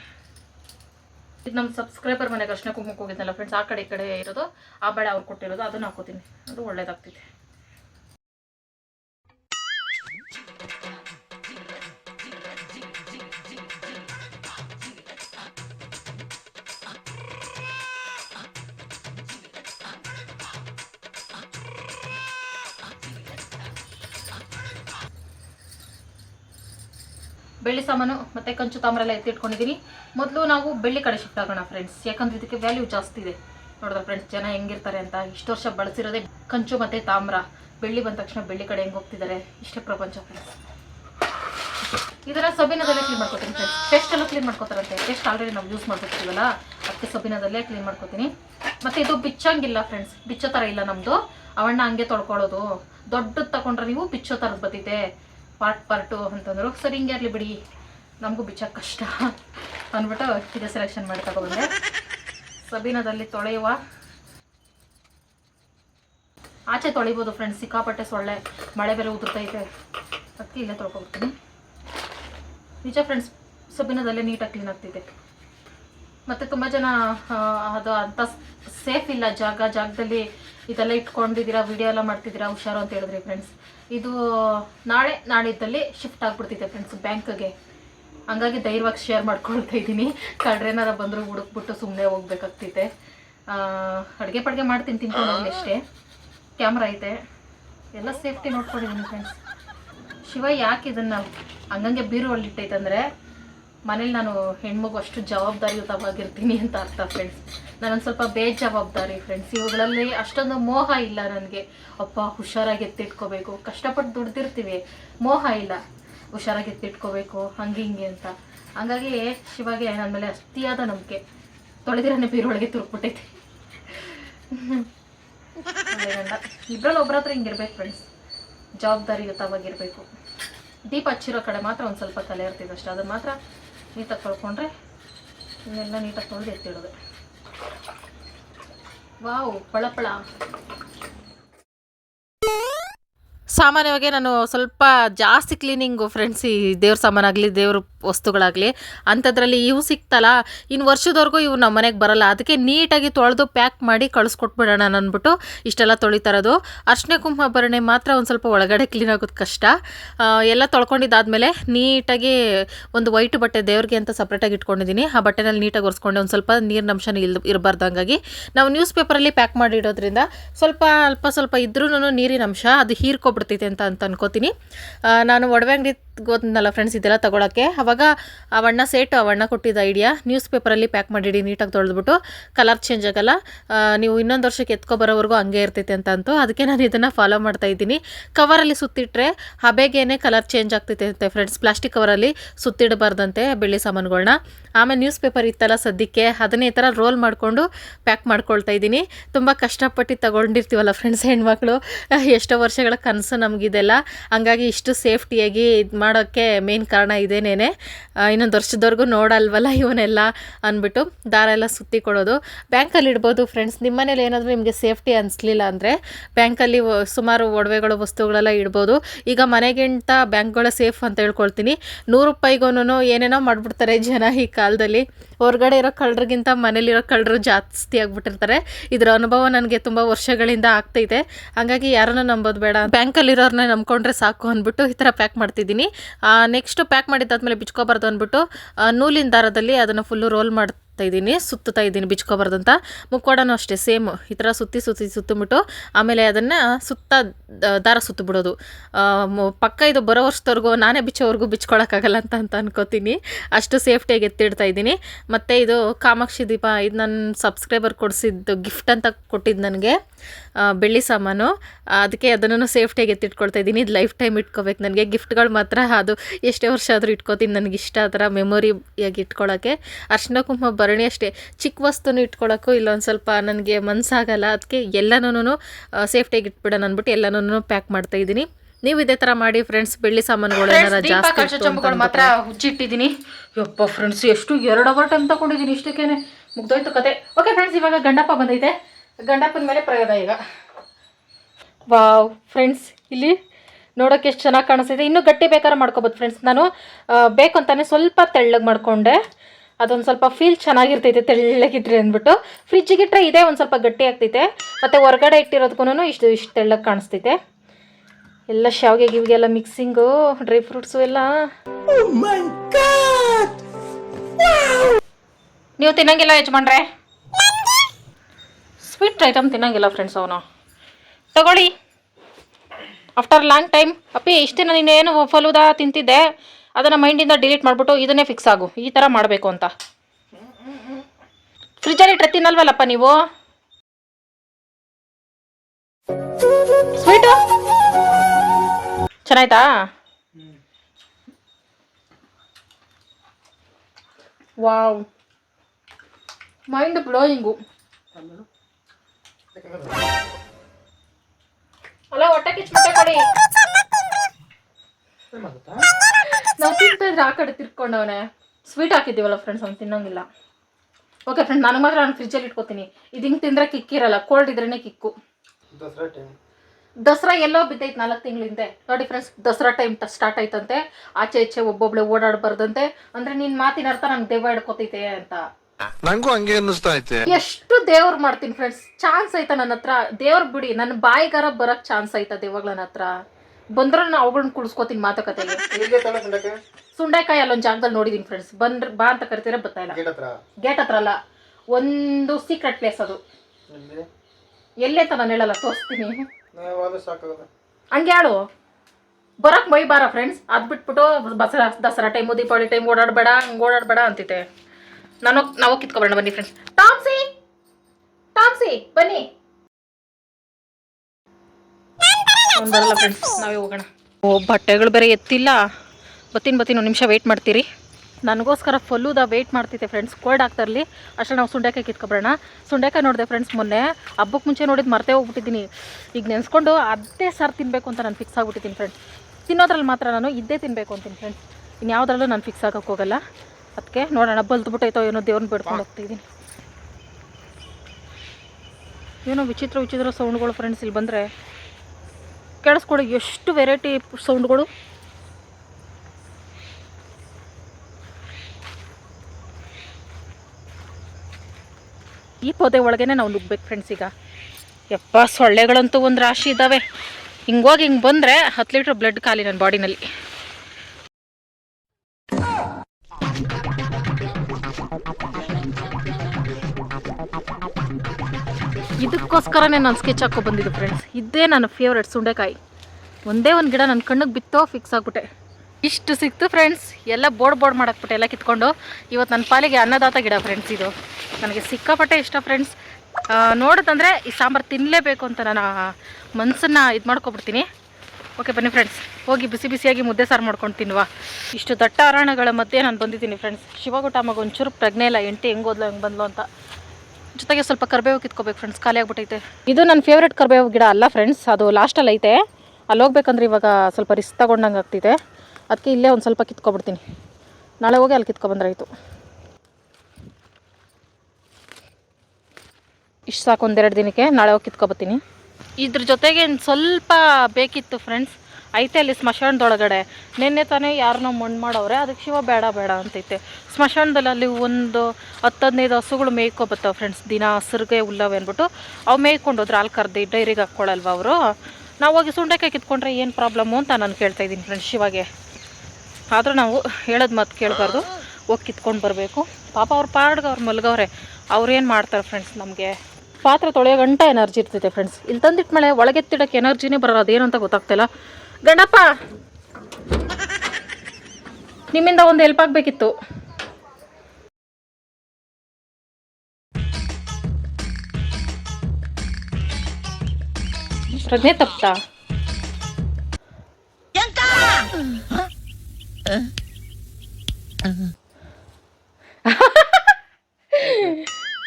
ಇದು ನಮ್ಮ ಸಬ್ಸ್ಕ್ರೈಬರ್ ಮನೆಗೆ ಅರ್ಶನ ಕುಂಕುಮಕ್ಕೆ ಹೋಗಿದ್ದಲ್ಲ ಫ್ರೆಂಡ್ಸ್ ಆ ಕಡೆ ಈ ಕಡೆ ಇರೋದು ಆ ಬಳೆ ಅವ್ರು ಕೊಟ್ಟಿರೋದು ಅದನ್ನು ಹಾಕೋತೀನಿ. ಅದು ಒಳ್ಳೇದಾಗ್ತೈತೆ. ಬೆಳ್ಳಿ ಸಾಮಾನು ಮತ್ತು ಕಂಚು ತಾಮ್ರ ಎಲ್ಲ ಎತ್ತಿಟ್ಕೊಂಡಿದ್ದೀನಿ ಮೊದಲು ನಾವು ಬೆಳ್ಳಿ ಕಡೆ ಶಿಫ್ಟ್ ಆಗೋಣ ಫ್ರೆಂಡ್ಸ್ ಯಾಕಂದ್ರೆ ಇದಕ್ಕೆ ವ್ಯಾಲ್ಯೂ ಜಾಸ್ತಿ ಇದೆ. ನೋಡಿದ್ರೆ ಫ್ರೆಂಡ್ಸ್ ಜನ ಹೆಂಗಿರ್ತಾರೆ ಅಂತ. ಇಷ್ಟು ವರ್ಷ ಬಳಸಿರೋದೇ ಕಂಚು ಮತ್ತು ತಾಮ್ರ. ಬೆಳ್ಳಿ ಬಂದ ತಕ್ಷಣ ಬೆಳ್ಳಿ ಕಡೆ ಹೆಂಗೆ ಹೋಗ್ತಿದ್ದಾರೆ? ಇಷ್ಟೇ ಪ್ರಪಂಚ ಫ್ರೆಂಡ್ಸ್ ಇದರ ಸಬಿನದಲ್ಲೇ ಕ್ಲೀನ್ ಮಾಡ್ಕೊತೀನಿ ಫ್ರೆಂಡ್ಸ್ ಟೆಸ್ಟ್ ಎಲ್ಲ ಕ್ಲೀನ್ ಮಾಡ್ಕೋತಾರಂತೆ. ಟೆಸ್ಟ್ ಆಲ್ರೆಡಿ ನಾವು ಯೂಸ್ ಮಾಡ್ಕೊತೀವಲ್ಲ ಅದಕ್ಕೆ ಸಬೀನದಲ್ಲೇ ಕ್ಲೀನ್ ಮಾಡ್ಕೊತೀನಿ. ಮತ್ತು ಇದು ಬಿಚ್ಚಂಗಿಲ್ಲ ಫ್ರೆಂಡ್ಸ್ ಬಿಚ್ಚೋ ಥರ ಇಲ್ಲ ನಮ್ಮದು ಅವಣ್ಣ ಹಂಗೆ ತೊಳ್ಕೊಳ್ಳೋದು. ದೊಡ್ಡದು ತಗೊಂಡ್ರೆ ನೀವು ಬಿಚ್ಚೋ ಥರದ್ದು ಬರ್ತೈತೆ ಪಾರ್ಟ್ ಪಾರ್ಟು ಅಂತಂದ್ರು. ಸರಿ ಹಿಂಗೆ ಇರಲಿ ಬಿಡಿ. ನಮಗೂ ಬಿಚ್ಚೋಕೆ ಕಷ್ಟ ಅಂದ್ಬಿಟ್ಟು ಇದು ಸೆಲೆಕ್ಷನ್ ಮಾಡಿ ತಗೊಬಂದೆ ಸಬೀನದಲ್ಲಿ ತೊಳೆಯುವ. ಆಚೆ ತೊಳಿಬೋದು ಫ್ರೆಂಡ್ಸ್ ಸಿಕ್ಕಾಪಟ್ಟೆ ಸೊಳ್ಳೆ. ಮಳೆ ಬೇರೆ ಉದುರ್ತೈತೆ. ಅದಕ್ಕೆ ಇಲ್ಲೇ ತೊಳ್ಕೊಬಿಡ್ತೀನಿ ನಿಜ ಫ್ರೆಂಡ್ಸ್ ಸಬೀನದಲ್ಲೇ ನೀಟಾಗಿ ಕ್ಲೀನ್ ಆಗ್ತಿದೆ ಮತ್ತು ತುಂಬ ಜನ ಅದು ಅಂತ ಸೇಫ್ ಇಲ್ಲ. ಜಾಗ, ಜಾಗದಲ್ಲಿ ಇದೆಲ್ಲ ಇಟ್ಕೊಂಡಿದ್ದೀರಾ ವಿಡಿಯೋ ಎಲ್ಲ ಮಾಡ್ತಿದ್ದೀರಾ, ಹುಷಾರು ಅಂತ ಹೇಳಿದ್ರಿ ಫ್ರೆಂಡ್ಸ್ ಇದು ನಾಳೆ ನಾಳಿದ್ದಲ್ಲಿ ಶಿಫ್ಟ್ ಆಗ್ಬಿಡ್ತಿದೆ ಫ್ರೆಂಡ್ಸ್ ಬ್ಯಾಂಕ್ಗೆ ಹಂಗಾಗಿ ಧೈರ್ಯವಾಗಿ ಶೇರ್ ಮಾಡ್ಕೊಳ್ತಾ ಇದ್ದೀನಿ. ಕಳ್ರೇನಾರ ಬಂದರೂ ಹುಡುಕ್ಬಿಟ್ಟು ಸುಮ್ಮನೆ ಹೋಗ್ಬೇಕಾಗ್ತೈತೆ. ಅಡುಗೆ ಪಡ್ಗೆ ಮಾಡ್ತೀನಿ ಹೋಗ್ಲಿ ಅಷ್ಟೇ. ಕ್ಯಾಮ್ರಾ ಐತೆ. ಎಲ್ಲ ಸೇಫ್ಟಿ ನೋಡ್ಕೊಂಡಿದ್ದೀನಿ ಫ್ರೆಂಡ್ಸ್ ಶಿವ ಯಾಕೆ ಇದನ್ನು ಹಂಗಂಗೆ ಬೀರು ಒಳ್ಳಿಟ್ಟೈತಂದರೆ ಮನೇಲಿ ನಾನು ಹೆಣ್ಮಗು ಅಷ್ಟು ಜವಾಬ್ದಾರಿಯುತವಾಗಿರ್ತೀನಿ ಅಂತ ಅರ್ಥ ಫ್ರೆಂಡ್ಸ್ ನಾನೊಂದು ಸ್ವಲ್ಪ ಬೇಜವಾಬ್ದಾರಿ ಫ್ರೆಂಡ್ಸ್ ಇವುಗಳಲ್ಲಿ ಅಷ್ಟೊಂದು ಮೋಹ ಇಲ್ಲ ನನಗೆ. ಅಪ್ಪ, ಹುಷಾರಾಗಿ ಎತ್ತಿಟ್ಕೋಬೇಕು. ಕಷ್ಟಪಟ್ಟು ದುಡ್ದಿರ್ತೀವಿ. ಮೋಹ ಇಲ್ಲ. ಹುಷಾರಾಗಿ ಎತ್ತಿಟ್ಕೋಬೇಕು. ಹಂಗೆ ಹಿಂಗೆ ಅಂತ. ಹಂಗಾಗಿ ಶಿವಾಗೆ ನನ್ನ ಮೇಲೆ ಅತಿಯಾದ ನಂಬಿಕೆ. ತೊಳೆದಿರೋ ಬೀರೊಳಗೆ ತುರುಕ್ಬಿಟ್ಟೈತಿ ಇಬ್ಬರಲ್ಲಿ ಒಬ್ಬರ ಹತ್ರ ಹಿಂಗಿರ್ಬೇಕು ಫ್ರೆಂಡ್ಸ್ ಜವಾಬ್ದಾರಿಯುತವಾಗಿರಬೇಕು. ದೀಪ ಹಚ್ಚಿರೋ ಕಡೆ ಮಾತ್ರ ಒಂದು ಸ್ವಲ್ಪ ತಲೆ ಇರ್ತೀವಿ ಅಷ್ಟೇ ಅದನ್ನು ಮಾತ್ರ ನೀಟಾಗಿ ತೊಳ್ಕೊಂಡ್ರೆ ಇನ್ನೆಲ್ಲ ನೀಟಾಗಿ ತೊಳೆದು ಎತ್ತಿಡೋದು. ವಾವ್ ಪಳಪಳ ಸಾಮಾನ್ಯವಾಗಿ ನಾನು ಸ್ವಲ್ಪ ಜಾಸ್ತಿ ಕ್ಲೀನಿಂಗು ಫ್ರೆಂಡ್ಸ್ ಈ ದೇವ್ರ ಸಾಮಾನಾಗಲಿ, ದೇವ್ರ ವಸ್ತುಗಳಾಗಲಿ, ಅಂಥದ್ರಲ್ಲಿ ಇವು ಸಿಕ್ತಲ್ಲ ಇನ್ನು ವರ್ಷದವರೆಗೂ ಇವು ನಮ್ಮ ಮನೆಗೆ ಬರಲ್ಲ. ಅದಕ್ಕೆ ನೀಟಾಗಿ ತೊಳೆದು ಪ್ಯಾಕ್ ಮಾಡಿ ಕಳಿಸ್ಕೊಟ್ಬಿಡೋಣ ಅಂದ್ಬಿಟ್ಟು ಇಷ್ಟೆಲ್ಲ ತೊಳಿತಾರದು ಅರ್ಶಿನ ಕುಂಕುಮ ಭರಣೆ ಮಾತ್ರ ಒಂದು ಸ್ವಲ್ಪ ಒಳಗಡೆ ಕ್ಲೀನ್ ಆಗೋದು ಕಷ್ಟ. ಎಲ್ಲ ತೊಳ್ಕೊಂಡಿದ್ದಾದಮೇಲೆ ನೀಟಾಗಿ ಒಂದು ವೈಟ್ ಬಟ್ಟೆ ದೇವ್ರಿಗೆ ಅಂತ ಸಪ್ರೇಟಾಗಿ ಇಟ್ಕೊಂಡಿದ್ದೀನಿ. ಆ ಬಟ್ಟೆನಲ್ಲಿ ನೀಟಾಗಿ ಒರೆಸ್ಕೊಂಡೆ ಒಂದು ಸ್ವಲ್ಪ ನೀರಿನ ಅಂಶನ ಇಲ್ ಇರಬಾರ್ದು ಹಂಗಾಗಿ. ನಾವು ನ್ಯೂಸ್ ಪೇಪರಲ್ಲಿ ಪ್ಯಾಕ್ ಮಾಡಿ ಇಡೋದ್ರಿಂದ ಸ್ವಲ್ಪ ಅಲ್ಪ ಸ್ವಲ್ಪ ಇದ್ರೂ ನೀರಿನ ಅಂಶ ಅದು ಹೀರ್ಕೊಬಿಡ್ತೈತೆ ಅಂತ ಅಂತ ಅನ್ಕೋತೀನಿ. ನಾನು ಒಡವೆ ಅಂಗಡಿ ಹೋದ್ನಲ್ಲ ಫ್ರೆಂಡ್ಸ್ ಇದೆಲ್ಲ ತಗೊಳಕ್ಕೆ. ಅವಾಗ ಅವಣ್ಣ ಸೇಟು ಅವಣ್ಣ ಕೊಟ್ಟಿದ್ದ ಐಡಿಯಾ ನ್ಯೂಸ್ ಪೇಪರಲ್ಲಿ ಪ್ಯಾಕ್ ಮಾಡಿಡಿ ನೀಟಾಗಿ ತೊಳೆದ್ಬಿಟ್ಟು ಕಲರ್ ಚೇಂಜ್ ಆಗಲ್ಲ. ನೀವು ಇನ್ನೊಂದು ವರ್ಷಕ್ಕೆ ಎತ್ಕೊ ಬರೋವರೆಗೂ ಹಂಗೆ ಇರ್ತೈತೆ ಅಂತು ಅದಕ್ಕೆ ನಾನು ಇದನ್ನು ಫಾಲೋ ಮಾಡ್ತಾ ಇದ್ದೀನಿ. ಕವರಲ್ಲಿ ಸುತ್ತಿಟ್ರೆ ಹಬೆಗೇನೆ ಕಲರ್ ಚೇಂಜ್ ಆಗ್ತೈತೆ ಅಂತೆ ಫ್ರೆಂಡ್ಸ್ ಪ್ಲಾಸ್ಟಿಕ್ ಕವರಲ್ಲಿ ಸುತ್ತಿಡಬಾರ್ದಂತೆ ಬೆಳ್ಳಿ ಸಾಮಾನುಗಳನ್ನ ಆಮೇಲೆ ನ್ಯೂಸ್ ಪೇಪರ್ ಇತ್ತಲ್ಲ ಸದ್ಯಕ್ಕೆ, ಅದನ್ನೇ ಈ ಥರ ರೋಲ್ ಮಾಡಿಕೊಂಡು ಪ್ಯಾಕ್ ಮಾಡ್ಕೊಳ್ತಾ ಇದ್ದೀನಿ. ತುಂಬ ಕಷ್ಟಪಟ್ಟು ತಗೊಂಡಿರ್ತೀವಲ್ಲ ಫ್ರೆಂಡ್ಸ್ ಹೆಣ್ಮಕ್ಳು. ಎಷ್ಟೋ ವರ್ಷಗಳ ಕನಸು ನಮಗಿದೆಲ್ಲ. ಹಂಗಾಗಿ ಇಷ್ಟು ಸೇಫ್ಟಿಯಾಗಿ ಇದು ಮಾಡೋಕ್ಕೆ ಮೇನ್ ಕಾರಣ ಇದೇನೇನೆ. ಇನ್ನೊಂದು ವರ್ಷದವರೆಗೂ ನೋಡಲ್ವಲ್ಲ ಇವನ್ನೆಲ್ಲ ಅಂದ್ಬಿಟ್ಟು ದಾರ ಎಲ್ಲ ಸುತ್ತಿ ಕೊಡೋದು. ಬ್ಯಾಂಕಲ್ಲಿ ಇಡ್ಬೋದು ಫ್ರೆಂಡ್ಸ್ ನಿಮ್ಮ ಮನೇಲಿ ಏನಾದರೂ ನಿಮಗೆ ಸೇಫ್ಟಿ ಅನಿಸ್ಲಿಲ್ಲ ಅಂದರೆ ಬ್ಯಾಂಕಲ್ಲಿ ಸುಮಾರು ಒಡವೆಗಳು, ವಸ್ತುಗಳೆಲ್ಲ ಇಡ್ಬೋದು. ಈಗ ಮನೆಗಿಂತ ಬ್ಯಾಂಕ್ಗಳೇ ಸೇಫ್ ಅಂತ ಹೇಳ್ಕೊಳ್ತೀನಿ. ನೂರು ರೂಪಾಯಿಗೂ ಏನೇನೋ ಮಾಡಿಬಿಡ್ತಾರೆ ಜನ ಈ ಕಾಲದಲ್ಲಿ. ಹೊರಗಡೆ ಇರೋ ಕಳ್ಳರಿಗಿಂತ ಮನೇಲಿರೋ ಕಳ್ಳರು ಜಾಸ್ತಿ ಆಗಿಬಿಟ್ಟಿರ್ತಾರೆ. ಇದರ ಅನುಭವ ನನಗೆ ತುಂಬ ವರ್ಷಗಳಿಂದ ಆಗ್ತೈತೆ. ಹಾಗಾಗಿ ಯಾರನ್ನೂ ನಂಬೋದು ಬೇಡ. ಬ್ಯಾಂಕಲ್ಲಿರೋರನ್ನ ನಂಬ್ಕೊಂಡ್ರೆ ಸಾಕು ಅಂದ್ಬಿಟ್ಟು ಈ ಥರ ಪ್ಯಾಕ್ ಮಾಡ್ತಿದ್ದೀನಿ. ನೆಕ್ಸ್ಟ್ ಪ್ಯಾಕ್ ಮಾಡಿದ್ದಾದ್ಮೇಲೆ ಬಿಚ್ಕೋಬಾರ್ದು ಅಂದ್ಬಿಟ್ಟು ನೂಲಿನ ದಾರದಲ್ಲಿ ಅದನ್ನು ಫುಲ್ಲು ರೋಲ್ ಮಾಡ್ತಾ ಇದ್ದೀನಿ ಸುತ್ತಾ ಇದ್ದೀನಿ ಬಿಚ್ಕೋಬಾರ್ದಂತ. ಮುಕ್ಕೋಡನೂ ಅಷ್ಟೇ, ಸೇಮ್ ಈ ಥರ ಸುತ್ತಿ ಸುತ್ತಿ, ಸುತ್ತಿಬಿಟ್ಟು ಆಮೇಲೆ ಅದನ್ನು ಸುತ್ತ ದಾರ ಸುತ್ತಿಬಿಡೋದು. ಪಕ್ಕ ಇದು ಬರೋ ವರ್ಷದವರೆಗೂ ನಾನೇ ಬಿಚ್ಚೋವರೆಗೂ ಬಿಚ್ಕೊಳಕ್ಕಾಗಲ್ಲ ಅಂತ ಅಂತ ಅನ್ಕೋತೀನಿ. ಅಷ್ಟು ಸೇಫ್ಟಿಯಾಗಿ ಎತ್ತಿಡ್ತಾ ಇದ್ದೀನಿ. ಮತ್ತು ಇದು ಕಾಮಾಕ್ಷಿ ದೀಪ, ಇದು ನನ್ನ ಸಬ್ಸ್ಕ್ರೈಬರ್ ಕೊಡಿಸಿದ್ದು ಗಿಫ್ಟ್ ಅಂತ ಕೊಟ್ಟಿದ್ದು ನನಗೆ. ಬೆಳ್ಳಿ ಸಾಮಾನು. ಅದಕ್ಕೆ ಅದನ್ನು ಸೇಫ್ಟಿಯಾಗಿ ಎತ್ತಿಟ್ಕೊಳ್ತಾ ಇದ್ದೀನಿ. ಇದು ಲೈಫ್ ಟೈಮ್ ಇಟ್ಕೋಬೇಕು ನನಗೆ. ಗಿಫ್ಟ್ಗಳು ಮಾತ್ರ ಅದು ಎಷ್ಟೇ ವರ್ಷ ಆದರೂ ಇಟ್ಕೋತೀನಿ. ನನಗೆ ಇಷ್ಟ ಆ ಥರ ಮೆಮೊರಿಯಾಗಿ ಇಟ್ಕೊಳ್ಳೋಕ್ಕೆ ಅರ್ಶಿನ ಕುಂಕುಮ ಭರಣಿ ಅಷ್ಟೇ. ಚಿಕ್ಕ ವಸ್ತುನೂ ಇಟ್ಕೊಳ್ಳೋಕ್ಕೂ ಇಲ್ಲೊಂದು ಸ್ವಲ್ಪ ನನಗೆ ಮನಸ್ಸಾಗಲ್ಲ ಅದಕ್ಕೆ ಎಲ್ಲನೂ ಸೇಫ್ಟಿಯಾಗಿ ಇಟ್ಬಿಡೋಣ ಅಂದ್ಬಿಟ್ಟು ಎಲ್ಲನೂ ಪ್ಯಾಕ್ ಮಾಡ್ತಾ ಇದ್ದೀನಿ. ನೀವು ಇದೇ ಥರ ಮಾಡಿ ಫ್ರೆಂಡ್ಸ್ ಬೆಳ್ಳಿ ಸಾಮಾನುಗಳು ಏನಾರ ಜಾಸ್ತಿ ಮಾತ್ರ ಹುಚ್ಚಿಟ್ಟಿದ್ದೀನಿ ಯಪ್ಪ ಫ್ರೆಂಡ್ಸ್ ಎಷ್ಟು ಎರಡು ಅವರ್ ಟೈಮ್ ತಗೊಂಡಿದ್ದೀನಿ ಇಷ್ಟಕ್ಕೇನೆ. ಮುಗ್ದೋಯ್ತು ಕತೆ. ಓಕೆ ಫ್ರೆಂಡ್ಸ್ ಇವಾಗ ಗಂಡಪ್ಪ ಬಂದೈತೆ. ಗಂಡಪ್ಪನ ಮೇಲೆ ಪ್ರಯೋಗ ಈಗ. ವಾವ್ ಫ್ರೆಂಡ್ಸ್ ಇಲ್ಲಿ ನೋಡೋಕೆ ಎಷ್ಟು ಚೆನ್ನಾಗಿ ಕಾಣಿಸ್ತಿದೆ. ಇನ್ನೂ ಗಟ್ಟಿ ಬೇಕಾದ್ರೆ ಮಾಡ್ಕೋಬೋದು ಫ್ರೆಂಡ್ಸ್ ನಾನು ಬೇಕು ಅಂತಾನೆ ಸ್ವಲ್ಪ ತೆಳ್ಳಗೆ ಮಾಡ್ಕೊಂಡೆ. ಅದೊಂದು ಸ್ವಲ್ಪ ಫೀಲ್ ಚೆನ್ನಾಗಿರ್ತೈತೆ ತೆಳ್ಳಗಿದ್ರೆ ಅಂದ್ಬಿಟ್ಟು. ಫ್ರಿಜ್ಜಿಗೆ ಇಟ್ಟರೆ ಇದೇ ಒಂದು ಸ್ವಲ್ಪ ಗಟ್ಟಿ ಆಗ್ತೈತೆ. ಮತ್ತು ಹೊರಗಡೆ ಇಟ್ಟಿರೋದಕ್ಕೂ ಇಷ್ಟು ಇಷ್ಟು ತೆಳ್ಳಗೆ ಕಾಣಿಸ್ತೈತೆ. ಎಲ್ಲ ಶಾವಿಗೆ ಗಿವಿಗೆ ಎಲ್ಲ. ಮಿಕ್ಸಿಂಗು ಡ್ರೈ ಫ್ರೂಟ್ಸು ಎಲ್ಲ ನೀವು ತಿನ್ನಂಗಿಲ್ಲ ಯಜಮಾನ್ರೆ? ಸ್ವೀಟ್ ಐಟಮ್ ತಿನ್ನಂಗಿಲ್ಲ ಫ್ರೆಂಡ್ಸ್ ಅವನು. ತಗೊಳ್ಳಿ. ಆಫ್ಟರ್ ಲಾಂಗ್ ಟೈಮ್ ಅಪ್ಪಿ ಇಷ್ಟು ದಿನ ಇನ್ನೇನು ಏನು ಫಲೂದಾ ತಿಂತಿದ್ದೆ? ಅದನ್ನು ಮೈಂಡಿಂದ ಡಿಲೀಟ್ ಮಾಡಿಬಿಟ್ಟು ಇದನ್ನೇ ಫಿಕ್ಸ್ ಆಗು. ಈ ಥರ ಮಾಡಬೇಕು ಅಂತ. ಫ್ರಿಜ್ಜಲ್ಲಿ ಇಟ್ಟರೆ ತಿನ್ನಲ್ವಲ್ಲಪ್ಪ ನೀವು? ಸ್ವೀಟು ಚೆನ್ನಾಯ್ತಾ? ವಾವ್ ಮೈಂಡ್ ಬ್ಲೋಯಿಂಗು ಅಲ್ಲ, ಹೊಟ್ಟೆ ಕಿಚ್ಬಿಟ್ಟೆ ಕೊಡಿ ನಾವು ತಿಂತಾ ಇದ್ರೆ ಆ ಕಡೆ ತಿರ್ಕೊಂಡವನೆ. ಸ್ವೀಟ್ ಹಾಕಿದ್ದೀವಲ್ಲ ಫ್ರೆಂಡ್ಸ್ ಅವ್ನು ತಿನ್ನಂಗಿಲ್ಲ. ಓಕೆ ಫ್ರೆಂಡ್ ನನಗೆ ಮಾತ್ರ ನಾನು ಫ್ರಿಜ್ಜಲ್ಲಿ ಇಟ್ಕೋತೀನಿ. ಇದು ಹಿಂಗೆ ತಿಂದರೆ ಕಿಕ್ಕಿರಲ್ಲ ಕೋಲ್ಡ್ ಇದ್ರೇ ಕಿಕ್ಕು. ದಸರಾ ಎಲ್ಲೋ ಬಿದ್ದೈತೆ ನಾಲ್ಕು ತಿಂಗಳಿಂದೆ ನೋಡಿ ಫ್ರೆಂಡ್ಸ್ ದಸರಾ ಟೈಮ್ ಸ್ಟಾರ್ಟ್ ಆಯ್ತಂತೆ. ಆಚೆ ಈಚೆ ಒಬ್ಬೊಬ್ಳೆ ಓಡಾಡಬಾರ್ದಂತೆ. ಅಂದ್ರೆ ನಿನ್ ಮಾತಿನ ಅರ್ಥ ನಂಗೆ ದೆವ್ವ ಹಿಡ್ಕೋತೈತೆ ಅಂತ. ನಂಗೂ ಹಂಗೆ ಅನ್ನಿಸ್ತಾ ಐತೆ. ಎಷ್ಟು ದೇವ್ರು ಮಾಡ್ತೀನಿ ಫ್ರೆಂಡ್ಸ್ ಚಾನ್ಸ್ ಐತ ನನ್ನ ಹತ್ರ? ದೇವ್ರ ಬಿಡಿ ನನ್ನ ಬಾಯಿಗಾರ ಬರಕ್ ಚಾನ್ಸ್ ಐತ ದೇವಗಳ ನನ್ನ ಹತ್ರ? ಬಂದ್ರೆ ನಾನು ಅವುಗಳನ್ನ ಕುಡಿಸ್ಕೋತೀನಿ ಮಾತುಕತೆಗೆ. ಸುಂಡೆಕಾಯಿ ಅಲ್ಲೊಂದು ಜಾಗದಲ್ಲಿ ನೋಡಿದೀನಿ ಫ್ರೆಂಡ್ಸ್ ಬಂದ್ರ ಬಾ ಅಂತ ಕರಿತೀರ ಬರ್ತಾ ಇಲ್ಲ. ಗೇಟ್ ಹತ್ರ? ಅಲ್ಲ ಒಂದು ಸೀಕ್ರೆಟ್ ಪ್ಲೇಸ್ ಅದು. ಎಲ್ಲೇ? ಅಂತ ನಾನು ಹೇಳಲ್ಲ ತೋರಿಸ್ತೀನಿ. ಹಂಗೆ ಹೇಳು. ಬರಕ್ ಮೈ ಬಾರ ಫ್ರೆಂಡ್ಸ್ ಅದ್ ಬಿಟ್ಬಿಟ್ಟು ಬಸರಾ ದಸರಾ ಟೈಮು ದೀಪಾವಳಿ ಟೈಮ್ ಓಡಾಡಬೇಡ ಹಂಗೆ ಓಡಾಡಬೇಡ ಅಂತಿದ್ದೆ. ನಾನು ನಾವು ಕಿತ್ಕೊಬೇಡ ಬನ್ನಿ ಫ್ರೆಂಡ್ಸ್ ಟಾಮ್ಸಿ! ಟಾಮ್ಸಿ ಬನ್ನಿ. ಅವ್ನು ಬರಲ್ಲ ಫ್ರೆಂಡ್ಸ್ ನಾವೇ ಹೋಗೋಣ. ಓ ಬಟ್ಟೆಗಳು ಬೇರೆ ಎತ್ತಿಲ್ಲ. ಬತ್ತೀನಿ ಬತ್ತೀನಿ ಒಂದು ನಿಮಿಷ ವೆಯ್ಟ್ ಮಾಡ್ತೀರಿ. ನನಗೋಸ್ಕರ ಫಲ್ಲುದ ವೆಯ್ಟ್ ಮಾಡ್ತಿದ್ದೆ ಫ್ರೆಂಡ್ಸ್ ಕೋಲ್ಡ್ ಆಗ್ತಾ ಇರಲಿ. ಅಷ್ಟೇ ನಾವು ಸುಂಡೆಕಾಯಿ ಕಿತ್ಕೊಬರೋಣ. ಸುಂಡೆಕಾಯಿ ನೋಡಿದೆ ಫ್ರೆಂಡ್ಸ್ ಮೊನ್ನೆ. ಹಬ್ಬಕ್ಕೆ ಮುಂಚೆ ನೋಡಿದ್ದು ಮರ್ತೇ ಹೋಗ್ಬಿಟ್ಟಿದ್ದೀನಿ. ಈಗ ನೆನೆಸ್ಕೊಂಡು ಅದೇ ಸಾರು ತಿನ್ನಬೇಕು ಅಂತ ನಾನು ಫಿಕ್ಸ್ ಆಗಿಬಿಟ್ಟಿದ್ದೀನಿ ಫ್ರೆಂಡ್ಸ್ ತಿನ್ನೋದ್ರಲ್ಲಿ ಮಾತ್ರ ನಾನು ಇದ್ದೇ ತಿನ್ನಬೇಕು ಅಂತೀನಿ ಫ್ರೆಂಡ್ಸ್ ಇನ್ಯಾವುದ್ರಲ್ಲೂ ನಾನು ಫಿಕ್ಸ್ ಆಗೋಕ್ಕೆ ಹೋಗಲ್ಲ. ಅದಕ್ಕೆ ನೋಡೋಣ ಬಲ್ತ್ಬಿಟ್ಟೈತೋ ಏನೋ ದೇವ್ರನ್ನ ಬಿಡ್ಕೊಂಡು ಹೋಗ್ತಿದ್ದೀನಿ. ಏನೋ ವಿಚಿತ್ರ ವಿಚಿತ್ರ ಸೌಂಡ್ಗಳು ಫ್ರೆಂಡ್ಸ್ ಇಲ್ಲಿ ಬಂದರೆ. ಕೇಳಿಸ್ಕೊಡಿ, ಎಷ್ಟು ವೆರೈಟಿ ಸೌಂಡ್ಗಳು ಈ ಪೊದೆ ಒಳಗೇನೆ ನಾವು ನುಗ್ಬೇಕು ಫ್ರೆಂಡ್ಸ್ ಈಗ. ಯಪ್ಪ, ಸೊಳ್ಳೆಗಳಂತೂ ಒಂದು ರಾಶಿ ಇದ್ದಾವೆ ಹಿಂಗೋಗಿ ಹಿಂಗೆ ಬಂದರೆ ಹತ್ತು ಲೀಟ್ರ್ ಬ್ಲಡ್ ಖಾಲಿ ನನ್ನ ಬಾಡಿನಲ್ಲಿ ಇದಕ್ಕೋಸ್ಕರನೇ ನಾನು ಸ್ಕೆಚ್ ಹಾಕೋ ಬಂದಿದ್ದು ಫ್ರೆಂಡ್ಸ್ ಇದೇ ನನ್ನ ಫೇವ್ರೆಟ್ ಸುಂಡೆಕಾಯಿ. ಒಂದೇ ಒಂದು ಗಿಡ ನನ್ನ ಕಣ್ಣಿಗೆ ಬಿತ್ತೋ ಫಿಕ್ಸ್ ಆಗ್ಬಿಟ್ಟೆ. ಇಷ್ಟು ಸಿಕ್ತು ಫ್ರೆಂಡ್ಸ್ ಎಲ್ಲ ಬೋರ್ಡ್ ಬೋರ್ಡ್ ಮಾಡಾಕ್ಬಿಟ್ಟೆ ಎಲ್ಲ ಕಿತ್ಕೊಂಡು. ಇವತ್ತು ನನ್ನ ಪಾಲಿಗೆ ಅನ್ನದಾತ ಗಿಡ ಫ್ರೆಂಡ್ಸ್ ಇದು. ನನಗೆ ಸಿಕ್ಕಾಪಟ್ಟೆ ಇಷ್ಟ ಫ್ರೆಂಡ್ಸ್ ನೋಡೋದಂದರೆ ಈ ಸಾಂಬಾರು ತಿನ್ನಲೇಬೇಕು ಅಂತ ನಾನು ಮನಸ್ಸನ್ನು ಇದು ಮಾಡ್ಕೊಬಿಡ್ತೀನಿ. ಓಕೆ ಬನ್ನಿ ಫ್ರೆಂಡ್ಸ್ ಹೋಗಿ ಬಿಸಿ ಬಿಸಿಯಾಗಿ ಮುದ್ದೆ ಸಾರು ಮಾಡ್ಕೊಂಡು ತಿನ್ನುವ. ಇಷ್ಟು ದಟ್ಟ ಅರಣ್ಯಗಳ ಮಧ್ಯೆ ನಾನು ಬಂದಿದ್ದೀನಿ ಫ್ರೆಂಡ್ಸ್ ಶಿವಗುಟ್ಟ ಮಗ ಒಂಚೂರು ಪ್ರಜ್ಞೆ ಇಲ್ಲ ಎಂಟಿ ಹೆಂಗೆ ಓದ್ಲೋ, ಹೆಂಗೆ ಬಂದ್ಲೋ ಅಂತ. ಜೊತೆಗೆ ಸ್ವಲ್ಪ ಕರ್ಬೇವು ಕಿತ್ಕೋಬೇಕು ಫ್ರೆಂಡ್ಸ್ ಖಾಲಿ ಆಗ್ಬಿಟ್ಟೈತೆ ಇದು ನನ್ನ ಫೇವ್ರೇಟ್ ಕರ್ಬೇವು ಗಿಡ ಅಲ್ಲ ಫ್ರೆಂಡ್ಸ್ ಅದು ಲಾಸ್ಟಲ್ಲಿ ಐತೆ. ಅಲ್ಲಿ ಹೋಗ್ಬೇಕಂದ್ರೆ ಇವಾಗ ಸ್ವಲ್ಪ ರಿಸ್ಕ್ ತಗೊಂಡಂಗೆ ಆಗ್ತಿದೆ. ಅದಕ್ಕೆ ಇಲ್ಲೇ ಒಂದು ಸ್ವಲ್ಪ ಕಿತ್ಕೊಬಿಡ್ತೀನಿ. ನಾಳೆ ಹೋಗಿ ಅಲ್ಲಿ ಕಿತ್ಕೊಬಂದ್ರಾಯಿತು. ಇಷ್ಟು ಸಾಕು ಒಂದೆರಡು ದಿನಕ್ಕೆ ನಾಳೆ ಹೋಗಿ ಕಿತ್ಕೊಬತ್ತೀನಿ. ಇದ್ರ ಜೊತೆಗೆ ಸ್ವಲ್ಪ ಬೇಕಿತ್ತು ಫ್ರೆಂಡ್ಸ್ ಐತೆ ಅಲ್ಲಿ ಸ್ಮಶಾನದೊಳಗಡೆ. ನಿನ್ನೆ ತಾನೇ ಯಾರನ್ನೋ ಮಣ್ಣು ಮಾಡವ್ರೆ, ಅದಕ್ಕೆ ಶಿವ ಬೇಡ ಬೇಡ ಅಂತೈತೆ. ಸ್ಮಶಾನದಲ್ಲಿ ಅಲ್ಲಿ ಒಂದು ಹತ್ತು ಹದಿನೈದು ಹಸುಗಳು ಮೇಯ್ಕೊಬತ್ತಾವೆ ಫ್ರೆಂಡ್ಸ್ ದಿನ ಹಸಿರುಗೆ ಹುಲ್ಲವೆ ಅಂದ್ಬಿಟ್ಟು ಅವು ಮೇಯ್ಕೊಂಡು ಹೋದ್ರೆ ಹಾಲು ಕರ್ದು ಡೈರಿಗೆ ಹಾಕ್ಕೊಳ್ಳಲ್ವ ಅವರು? ನಾವು ಹೋಗಿ ಸುಂಡೆಕಾಯಿ ಕಿತ್ಕೊಂಡ್ರೆ ಏನು ಪ್ರಾಬ್ಲಮ್ಮು ಅಂತ ನಾನು ಕೇಳ್ತಾ ಇದ್ದೀನಿ ಫ್ರೆಂಡ್ಸ್ ಶಿವಾಗೆ. ಆದರೂ ನಾವು ಹೇಳೋದು ಮತ್ತು ಕೇಳಬಾರ್ದು. ಹೋಗಿ ಕಿತ್ಕೊಂಡು ಬರಬೇಕು. ಪಾಪ ಅವ್ರ ಪಾಡ್ಗೆ ಅವ್ರು ಮಲ್ಗವ್ರೆ. ಏನು ಮಾಡ್ತಾರೆ ಫ್ರೆಂಡ್ಸ್ ನಮಗೆ? ಪಾತ್ರೆ ತೊಳೆಯೋ ಗಂಟ ಎನರ್ಜಿ ಇರ್ತೈತೆ ಫ್ರೆಂಡ್ಸ್ ಇಲ್ಲಿ ತಂದಿಟ್ಟು ಮೇಲೆ ಒಳಗೆತ್ತಿಡೋಕ್ಕೆ ಎನರ್ಜಿನೇ ಬರೋದು ಏನಂತ ಗೊತ್ತಾಗ್ತಿಲ್ಲ ಗಂಡಪ್ಪ ನಿಮ್ಮಿಂದ ಒಂದು ಹೆಲ್ಪ್ ಆಗಬೇಕಿತ್ತು. ಪ್ರಜ್ಞೆ ತಪ್ತಾ?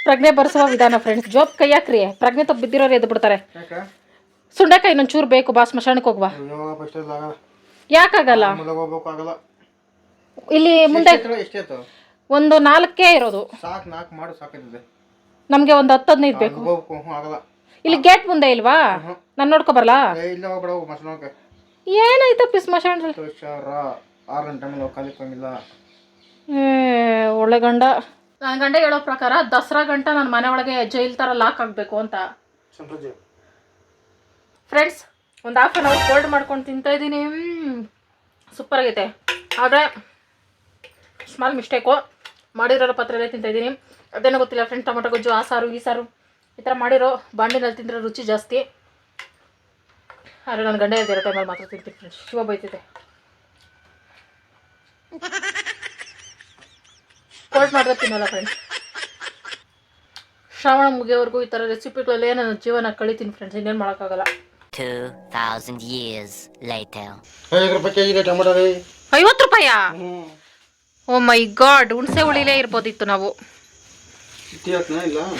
ಪ್ರಜ್ಞೆ ಬರ್ಸುವ ವಿಧಾನ ಫ್ರೆಂಡ್ಸ್ ಜೋಬ್ ಕೈ ಹಾಕ್ರಿ ಪ್ರಜ್ಞೆ ತಪ್ಪ ಬಿದ್ದಿರೋರು ಎದ್ದು ಬಿಡ್ತಾರೆ ಸುಂಡೆಕಾಯಿ ಇನ್ನೊಂದು ಚೂರು ಬೇಕು ಬಾ ಸ್ಮಶಾನಕ್ಕೆ ಹೋಗ್ವಾ. ಯಾಕಾಗಲ್ಲ? ಇಲ್ಲಿ ಮುಂದೆ ಒಂದು ನಾಲ್ಕೇ ಇರೋದು. ನಮಗೆ ಒಂದು ಹತ್ತು ಹದಿನೈದು ಬೇಕು. ಇಲ್ಲಿ ಗೇಟ್ ಮುಂದೆ ಇಲ್ವಾ? ನಾನು ನೋಡ್ಕೊ ಬರಲಾ? ಏನಾಯ್ತಪ್ಪ ಏ, ಒಳ್ಳೆ ಗಂಡ. ನನ್ನ ಗಂಡ ಹೇಳೋ ಪ್ರಕಾರ ದಸರಾ ಗಂಟ ನನ್ನ ಮನೆ ಒಳಗೆ ಜೈಲ್ ಥರ ಲಾಕ್ ಆಗಬೇಕು ಅಂತ. ಫ್ರೆಂಡ್ಸ್ ಒಂದು ಹಾಫ್ ಆನ್ ಅವರ್ ಕೋಲ್ಡ್ ಮಾಡ್ಕೊಂಡು ತಿಂತಾ ಇದ್ದೀನಿ. ಸೂಪರ್ ಆಗೈತೆ. ಆದರೆ ಸ್ಮಾಲ್ ಮಿಸ್ಟೇಕು ಮಾಡಿರೋ ಪಾತ್ರೆಯಲ್ಲೇ ತಿಂತಾ ಇದ್ದೀನಿ. ಅದೇನೋ ಗೊತ್ತಿಲ್ಲ ಫ್ರೆಂಡ್ ಟೊಮೊಟೊ ಗೊಜ್ಜು, ಆ ಸಾರು, ಈ ಸಾರು. ಈ ಥರ ಮಾಡಿರೋ ಬಾಂಡಿನಲ್ಲಿ ತಿಂದರೆ ರುಚಿ ಜಾಸ್ತಿ. ಆದರೆ ನನ್ನ ಗಂಡ ಇರೋ ಟೈಮಲ್ಲಿ ಮಾತ್ರ ತಿಂತೀನಿ ಫ್ರೆಂಡ್ಸ್ ಶಿವ ಬೈತಿದೆ ಕೋಲ್ಡ್ ಮಾಡಿದ್ರೆ ತಿನ್ನಲ್ಲ ಫ್ರೆಂಡ್ಸ್ ಶ್ರಾವಣ ಮುಗಿಯೋವರೆಗೂ ಈ ಥರ ರೆಸಿಪಿಗಳಲ್ಲೇ ನನ್ನ ಜೀವನ ಕಳಿತೀನಿ ಫ್ರೆಂಡ್ಸ್ ಇನ್ನೇನು ಮಾಡೋಕ್ಕಾಗಲ್ಲ. 2,000 years later. ಐದು ರೂಪಾಯಿ ಕೆ ಜಿಗೆ ಟೊಮೊಟೊ ರೀ ಐವತ್ತು ರೂಪಾಯಾ? ಹ್ಞೂ ಓ ಮೈ ಗಾಡ್ ಹುಣಸೆ ಹುಳಿಲೇ ಇರ್ಬೋದಿತ್ತು ನಾವು. ಇಲ್ಲ.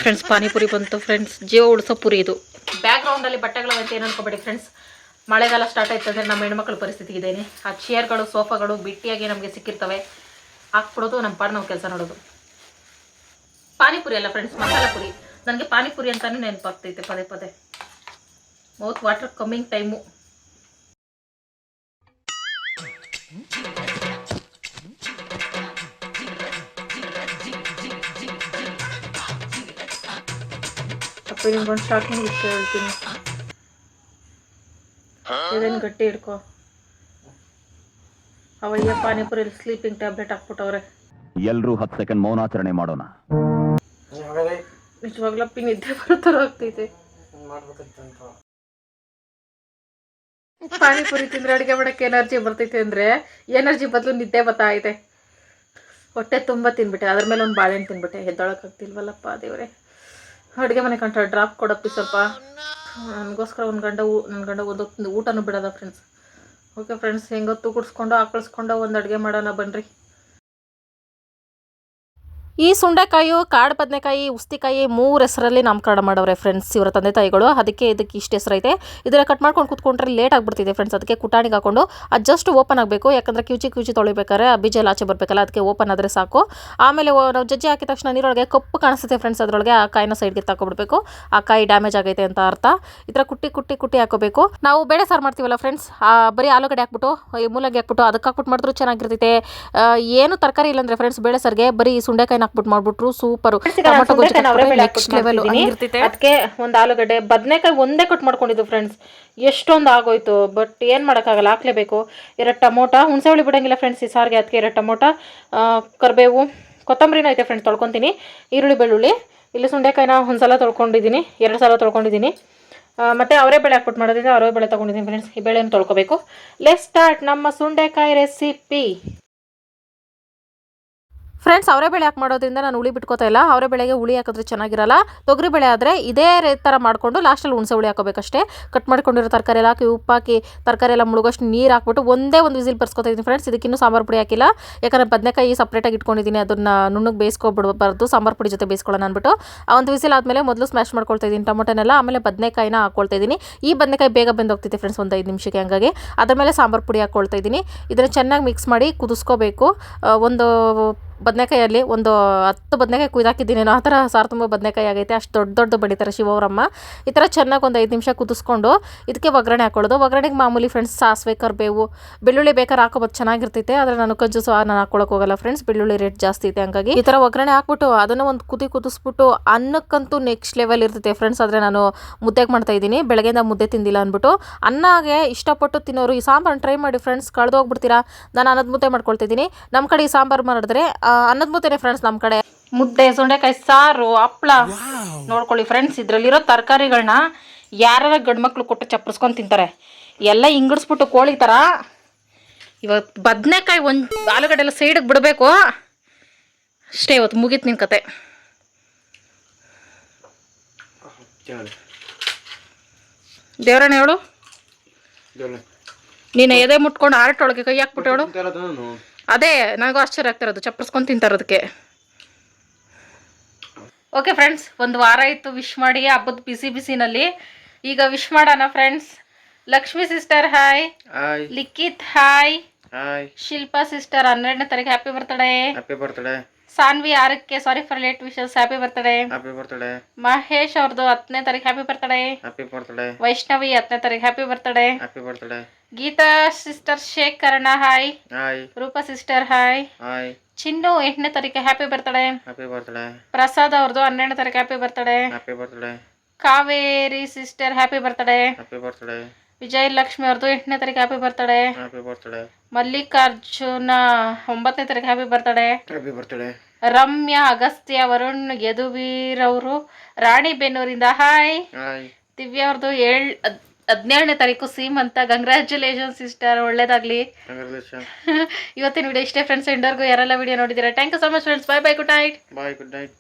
ಫ್ರೆಂಡ್ಸ್ ಪಾನಿಪುರಿ ಬಂತು ಫ್ರೆಂಡ್ಸ್ ಜೀವ ಉಳಿಸೋ ಪುರಿ ಇದು. ಬ್ಯಾಕ್ ಗ್ರೌಂಡಲ್ಲಿ ಬಟ್ಟೆಗಳು ಅಂತ ಏನು ಅನ್ಕೋಬೇಡಿ ಫ್ರೆಂಡ್ಸ್ ಮಳೆಗಾಲ ಸ್ಟಾರ್ಟ್ ಆಯ್ತು ಅಂದ್ರೆ ನಮ್ಮ ಹೆಣ್ಮಕ್ಳ ಪರಿಸ್ಥಿತಿ ಇದೇನೆ. ಆ ಚೇರ್ಗಳು ಸೋಫಾಗಳು ಬಿಟ್ಟಿಯಾಗಿ ನಮಗೆ ಸಿಕ್ಕಿರ್ತವೆ. ಹಾಕ್ಬಿಡೋದು ನಮ್ಮ ಪಾಡ್ ನಾವು ಕೆಲಸ ನೋಡೋದು. ಪಾನಿಪುರಿ ಅಲ್ಲ ಫ್ರೆಂಡ್ಸ್ ಮಸಾಲ ಪುರಿ. ನನಗೆ ಪಾನಿಪುರಿ ಅಂತಾನೆ ನೆನಪಾಗ್ತೈತೆ ಪದೇ ಪದೇ. ಮೌತ್ ವಾಟರ್ ಕಮ್ಮಿಂಗ್ ಟೈಮು ಅಪ್ಪ ನಿಮ್ಗೊಂದು ಸ್ಟಾರ್ಟಿಂಗ್ ವಿಷಯ ಹೇಳ್ತೀನಿ. ಇದೇನು ಗಟ್ಟಿ ಹಿಡ್ಕೊ. ಅವಯ್ಯ ಪಾನಿಪುರಿ ಸ್ಲೀಪಿಂಗ್ ಟ್ಯಾಬ್ಲೆಟ್ ಹಾಕ್ಬಿಟ್ಟವ್ರೆ. ಎಲ್ರೂ ಹತ್ತು ಸೆಕೆಂಡ್ ಮೌನಾಚರಣೆ ಮಾಡೋಣ. ನಿಜವಾಗ್ಲಪ್ಪಿ ನಿದ್ದೆ ಬರೋ ಥರ ಆಗ್ತೈತೆ. ಮಾಡ್ಬೇಕಂತ ಪಾನಿಪುರಿ ತಿಂದ್ರೆ ಅಡುಗೆ ಮಾಡಕ್ಕೆ ಎನರ್ಜಿ ಬರ್ತೈತೆ ಅಂದರೆ ಎನರ್ಜಿ ಬದಲು ನಿದ್ದೆ ಬರ್ತಾ ಐತೆ ಹೊಟ್ಟೆ ತುಂಬ ತಿನ್ಬಿಟ್ಟೆ. ಅದ್ರ ಮೇಲೆ ಒಂದು ಬಾಳೆಹಣ್ಣು ತಿನ್ಬಿಟ್ಟೆ. ಎದ್ದೊಳಕ್ಕಾಗ್ತಿಲ್ವಲ್ಲಪ್ಪ ದೇವ್ರೆ. ಅಡುಗೆ ಮನೆ ಕಂಟ ಡ್ರಾಪ್ ಕೊಡಪ್ಪಿ ಸ್ವಲ್ಪ. ನನಗೋಸ್ಕರ ಒಂದು ಗಂಡ ಊ ನನ್ನ ಗಂಡ ಒಂದು ಊಟನೂ ಬಿಡೋದ ಫ್ರೆಂಡ್ಸ್ ಓಕೆ ಫ್ರೆಂಡ್ಸ್ ಹೆಂಗೊತ್ತು ತೂಗುಡ್ಸ್ಕೊಂಡು, ಆಕಳಿಸ್ಕೊಂಡು ಒಂದು ಅಡುಗೆ ಮಾಡೋಣ ಬನ್ನಿರಿ ಈ ಸುಂಡೆಕಾಯಿ, ಕಾಡು ಬದನೆಕಾಯಿ, ಉಸ್ತಿಕಾಯಿ ಮೂರು ಹೆಸರಲ್ಲಿ ನಾಮಕರಣ ಮಾಡವ್ರೆ ಫ್ರೆಂಡ್ಸ್ ಇವರ ತಂದೆ ತಾಯಿಗಳು. ಅದಕ್ಕೆ ಇದಕ್ಕೆ ಇಷ್ಟು ಹೆಸರೈತೆ ಇದನ್ನು ಕಟ್ ಮಾಡ್ಕೊಂಡು ಕೂತ್ಕೊಂಡ್ರೆ ಲೇಟ್ ಆಗಿಬಿಡ್ತಿದೆ ಫ್ರೆಂಡ್ಸ್ ಅದಕ್ಕೆ ಕುಟಾಣಿಗೆ ಹಾಕೊಂಡು ಅದು ಜಸ್ಟ್ ಓಪನ್ ಆಗಬೇಕು. ಯಾಕಂದರೆ ಕ್ಯೂಚಿ ಕ್ಯೂಚಿ ತೊಳಿಬೇಕಾದ್ರೆ ಬೀಜ ಎಲ್ಲ ಆಚೆ ಬರಬೇಕಲ್ಲ, ಅದಕ್ಕೆ ಓಪನ್ ಆದರೆ ಸಾಕು. ಆಮೇಲೆ ನಾವು ಜಜ್ಜಿ ಹಾಕಿದ ತಕ್ಷಣ ನೀರೊಳಗೆ ಕಪ್ಪು ಕಾಣಿಸುತ್ತೆ ಫ್ರೆಂಡ್ಸ್ ಅದರೊಳಗೆ, ಆ ಕಾಯಿನ ಸೈಡ್ಗೆ ತಗೊಬಿಡ್ಬೇಕು ಆ ಕಾಯಿ ಡ್ಯಾಮೇಜ್ ಆಗೈತೆ ಅಂತ ಅರ್ಥ. ಈ ಥರ ಕುಟ್ಟಿ ಕುಟ್ಟಿ ಕುಟ್ಟಿ ಹಾಕೋಬೇಕು. ನಾವು ಬೇಳೆ ಸಾರು ಮಾಡ್ತೀವಲ್ಲ ಫ್ರೆಂಡ್ಸ್ ಬರೀ ಆಲೂಗಡ್ಡೆ ಹಾಕ್ಬಿಟ್ಟು ಮೂಲಂಗಿ ಹಾಕ್ಬಿಟ್ಟು ಅದಕ್ಕೆ ಹಾಕ್ಬಿಟ್ಟು ಮಾಡಿದ್ರು ಚೆನ್ನಾಗಿರ್ತೈತೆ. ಏನು ತರಕಾರಿ ಇಲ್ಲಂದ್ರೆ ಫ್ರೆಂಡ್ಸ್ ಬೇಳೆ ಸಾರಿಗೆ ಬರೀ ಹಾಕ್ಬಿಟ್ಟು ಮಾಡ್ಬಿಟ್ರು ಸೂಪರ್. ನೆಕ್ಸ್ಟ್ ಲೆವೆಲ್ ಅದಕ್ಕೆ ಒಂದು ಆಲೂಗಡ್ಡೆ ಬದನೆಕಾಯಿ ಒಂದೇ ಕಟ್ ಮಾಡ್ಕೊಂಡಿದ್ದು ಫ್ರೆಂಡ್ಸ್ ಎಷ್ಟೊಂದು ಆಗೋಯ್ತು ಬಟ್ ಏನು ಮಾಡೋಕ್ಕಾಗಲ್ಲ ಹಾಕ್ಲೇಬೇಕು. ಎರಡು ಟಮೋಟ ಹುಣಸೆ ಹುಳಿ ಬಿಡಂಗಿಲ್ಲ ಫ್ರೆಂಡ್ಸ್ ಈ ಸಾರಿಗೆ ಅದಕ್ಕೆ ಎರಡು ಟಮೋಟ ಕರ್ಬೇವು ಕೊತ್ತಂಬರಿನೂ ಐತೆ ಫ್ರೆಂಡ್ಸ್ ತೊಳ್ಕೊತೀನಿ. ಈರುಳ್ಳಿ ಬೆಳ್ಳುಳ್ಳಿ ಇಲ್ಲಿ ಸುಂಡೆಕಾಯಿನ ಒಂದು ಸಲ ತೊಳ್ಕೊಂಡಿದ್ದೀನಿ ಎರಡು ಸಲ ತೊಳ್ಕೊಂಡಿದ್ದೀನಿ. ಮತ್ತೆ ಅವರೇ ಬೆಳೆ ಹಾಕ್ಬಿಟ್ಟು ಮಾಡೋದ್ರಿಂದ ಅವರೇ ಬೆಳೆ ತೊಗೊಂಡಿದ್ದೀನಿ ಫ್ರೆಂಡ್ಸ್ ಈ ಬೆಳೆಯನ್ನು ತೊಳ್ಕೊಬೇಕು. ಲೆಟ್ ಸ್ಟಾರ್ಟ್ ನಮ್ಮ ಸುಂಡೆಕಾಯಿ ರೆಸಿಪಿ ಫ್ರೆಂಡ್ಸ್ ಅವರೇ ಬೆಳೆ ಹಾಕಿ ಮಾಡೋದ್ರಿಂದ ನಾನು ಹುಳಿ ಬಿಟ್ಕೋತಾ ಇಲ್ಲ. ಅವರೇ ಬೆಳೆಗೆ ಹುಳಿ ಹಾಕಿದ್ರೆ ಚೆನ್ನಾಗಿರಲ್ಲ. ತೊಗರಿ ಬೆಳೆ ಆದರೆ ಇದೇ ಥರ ಮಾಡಿಕೊಂಡು ಲಾಸ್ಟಲ್ಲಿ ಹುಣಸೆ ಹುಳಿ ಹಾಕೋಬೇಕಷ್ಟೇ. ಕಟ್ ಮಾಡ್ಕೊಂಡಿರೋ ತರಕಾರಿ ಎಲ್ಲ ಹಾಕಿ ಉಪ್ಪಾಕಿ ತರಕಾರಿ ಎಲ್ಲ ಮುಳುಗೋಷ್ಟು ನೀರು ಹಾಕ್ಬಿಟ್ಟು ಒಂದೇ ಒಂದು ವಿಸಿಲ್ ಬರ್ಸ್ಕೊತಾ ಇದ್ದೀನಿ ಫ್ರೆಂಡ್ಸ್ ಇದಕ್ಕಿನ್ನೂ ಸಾಂಬಾರು ಪುಡಿ ಹಾಕಿಲ್ಲ. ಯಾಕಂದರೆ ಬದನೆಕಾಯಿ ಸಪ್ರೇಟಾಗಿ ಇಟ್ಕೊಂಡಿದ್ದೀನಿ ಅದನ್ನ ನುಣ್ಣಗೆ ಬೇಯಿಸ್ಕೊಬಿಡ್ಬಾರ್ದು ಸಾಂಬಾರು ಪುಡಿ ಜೊತೆ ಬೇಯಿಸ್ಕೊಳ್ಳೋಣ ಅಂದ್ಬಿಟ್ಟು. ಆ ಒಂದು ವಿಸಿಲ್ ಆದಮೇಲೆ ಮೊದಲು ಸ್ಮ್ಯಾಶ್ ಮಾಡ್ಕೊಳ್ತಾ ಇದ್ದೀನಿ ಟೊಮೊಟೊನೆಲ್ಲ ಆಮೇಲೆ ಬದನೆಕಾಯಿನ ಹಾಕ್ಕೊಳ್ತಾ ಇದ್ದೀನಿ ಈ ಬದನೆಕಾಯಿ ಬೇಗ ಬೆಂದೋಗ್ತೈತೆ ಫ್ರೆಂಡ್ಸ್ ಒಂದು ಐದು ನಿಮಿಷಕ್ಕೆ ಹಂಗಾಗಿ. ಅದ್ರ ಮೇಲೆ ಸಾಂಬಾರು ಪುಡಿ ಹಾಕ್ಕೊಳ್ತಾ ಇದ್ದೀನಿ ಇದನ್ನು ಚೆನ್ನಾಗಿ ಮಿಕ್ಸ್ ಮಾಡಿ ಕುದಿಸ್ಕೋಬೇಕು. ಒಂದು ಬದನೆಕಾಯಲ್ಲಿ ಒಂದು ಹತ್ತು ಬದನೆಕಾಯಿ ಕುಯ್ದಾಕಿದ್ದೀನಿ ನಾನು ಆ ಥರ ಸಾರು ತುಂಬ ಬದನೆಕಾಯಿ ಆಗೈತೆ. ಅಷ್ಟು ದೊಡ್ಡ ದೊಡ್ಡ ಬಡಿತಾರೆ ಶಿವವರಮ್ಮ ಈ ಥರ ಚೆನ್ನಾಗಿ ಒಂದು ಐದು ನಿಮಿಷ ಕುದಿಸ್ಕೊಂಡು ಇದಕ್ಕೆ ಒಗ್ಗರಣೆ ಹಾಕೊಳ್ಳೋದು. ಒಗ್ಗರಣೆಗೆ ಮಾಮೂಲಿ ಫ್ರೆಂಡ್ಸ್ ಸಾಸಿವೆ, ಕರಿಬೇವು, ಬೆಳ್ಳುಳ್ಳಿ ಬೇಕಾದ್ರೆ ಹಾಕೋಬೋದು ಚೆನ್ನಾಗಿರ್ತೈತೆ ಆದರೆ ನಾನು ಕಜ್ಜು ಸಹ ನಾನು ಹಾಕೊಳಕ್ಕೆ ಹೋಗಲ್ಲ ಫ್ರೆಂಡ್ಸ್ ಬೆಳ್ಳುಳ್ಳಿ ರೇಟ್ ಜಾಸ್ತಿ ಇದೆ ಹಂಗಾಗಿ. ಈ ಥರ ಒಗ್ಗರಣೆ ಹಾಕ್ಬಿಟ್ಟು ಅದನ್ನು ಒಂದು ಕುದಿ ಕುದಿಸ್ಬಿಟ್ಟು ಅನ್ನಕ್ಕಂತೂ ನೆಕ್ಸ್ಟ್ ಲೆವೆಲ್ ಇರ್ತೈತೆ ಫ್ರೆಂಡ್ಸ್ ಆದರೆ ನಾನು ಮುದ್ದೆಗೆ ಮಾಡ್ತಾ ಇದ್ದೀನಿ. ಬೆಳಗ್ಗೆಯಿಂದ ಮುದ್ದೆ ತಿಂದಿಲ್ಲ ಅಂದ್ಬಿಟ್ಟು ಅನ್ನಗೆ ಇಷ್ಟಪಟ್ಟು ತಿನ್ನೋರು ಈ ಸಾಂಬಾರು ಟ್ರೈ ಮಾಡಿ ಫ್ರೆಂಡ್ಸ್ ಕಳೆದೋಗ್ಬಿಡ್ತೀರಾ ನಾನು ಅನ್ನದ ಮುದ್ದೆ ಮಾಡ್ಕೊಳ್ತಿದ್ದೀನಿ. ನಮ್ಮ ಕಡೆ ಈ ಸಾಂಬಾರು ಮಾಡಿದ್ರೆ ಅನ್ನದ ಮುದ್ದೆನೇ ಫ್ರೆಂಡ್ಸ್ ನಮ್ಮ ಕಡೆ. ಮುದ್ದೆ ಸೊಂಡೆಕಾಯಿ ಸಾರು ಹಪ್ಳ. ನೋಡ್ಕೊಳ್ಳಿ ಫ್ರೆಂಡ್ಸ್ ಇದರಲ್ಲಿರೋ ತರಕಾರಿಗಳನ್ನ ಯಾರ್ಯಾರ ಗಂಡ್ಮಕ್ಳು ಕೊಟ್ಟು ಚಪ್ಪರಿಸ್ಕೊಂಡು ತಿಂತಾರೆ. ಎಲ್ಲ ಹಿಂಗಡ್ಸ್ಬಿಟ್ಟು ಕೋಳಿ ಥರ ಇವತ್ತು ಬದನೆಕಾಯಿ ಒಂದು ಆಲೂಗಡ್ಡೆ ಎಲ್ಲ ಸೈಡಿಗೆ ಬಿಡಬೇಕು. ಅಷ್ಟೇ ಇವತ್ತು ಮುಗೀತು ನಿನ್ನ ಕತೆ. ದೇವರಣ್ಣ ಹೇಳು. ನೀನು ಎದೆ ಮುಟ್ಕೊಂಡು ಆರ್ಟ್ ಒಳಗೆ ಕೈ ಹಾಕ್ಬಿಟ್ಟು ಹೇಳು. ಅದೇ ನನಗೂ ಆಶ್ಚರ್ಯ ಆಗ್ತಿರೋದು ಚಪ್ಪರ್ಸ್ಕೊಂಡು ತಿಂತಾರೋದಕ್ಕೆ ಓಕೆ ಫ್ರೆಂಡ್ಸ್ ಒಂದು ವಾರ ಇತ್ತು ವಿಶ್ ಮಾಡಿ ಹಬ್ಬದ ಬಿಸಿ ಬಿಸಿನಲ್ಲಿ ಈಗ ವಿಶ್ ಮಾಡೋಣ friends Lakshmi sister hi Likhit hi hi Shilpa sister ಹನ್ನೆರಡನೇ ತಾರೀಕು happy birthday happy birthday Saanvi ಆರಕ್ಕೆ sorry for late wishes happy birthday happy birthday Mahesh ಅವ್ರದ್ದು ಹತ್ತನೇ ತಾರೀಕು happy birthday happy birthday Vaishnavi ಹತ್ತನೇ ತಾರೀಕು happy birthday happy birthday Geetha sister ಶೇಖರಣ hi hi Roopa sister hi hi Chinnu ಎಂಟನೇ ತಾರೀಕು happy birthday happy birthday Prasad ಅವ್ರದ್ದು ಹನ್ನೆರಡನೇ ತಾರೀಕು happy birthday happy birthday Kaveri sister happy birthday happy birthday Vijayalakshmi ಅವ್ರದ್ದು ಎಂಟನೇ ತಾರೀಕು happy birthday happy birthday Mallikarjuna ಒಂಬತ್ತನೇ ತಾರೀಕು happy birthday happy birthday Ramya Agastya Varun Yaduveer ಅವರು. ರಾಣಿಬೆನ್ನೂರಿಂದ ಹಾಯ್ ಹಾಯ್ ದಿವ್ಯಾ ಅವ್ರದ್ದು ಏಳ್ ಹದ್- ಹದಿನೇಳನೇ ತಾರೀಕು ಸೀಮಂತ. ಕಂಗ್ರ್ಯಾಚುಲೇಷನ್ ಸಿಸ್ಟರ್ ಒಳ್ಳೇದಾಗ್ಲಿ. (laughs) ಇವತ್ತಿನ ವಿಡಿಯೋ ಇಷ್ಟೇ ಫ್ರೆಂಡ್ಸ್ ಎಂಡರ್ಗೂ ಯಾರೆಲ್ಲ ವಿಡಿಯೋ ನೋಡಿದ್ದೀರಾ? Thank you so much friends bye bye good night bye good night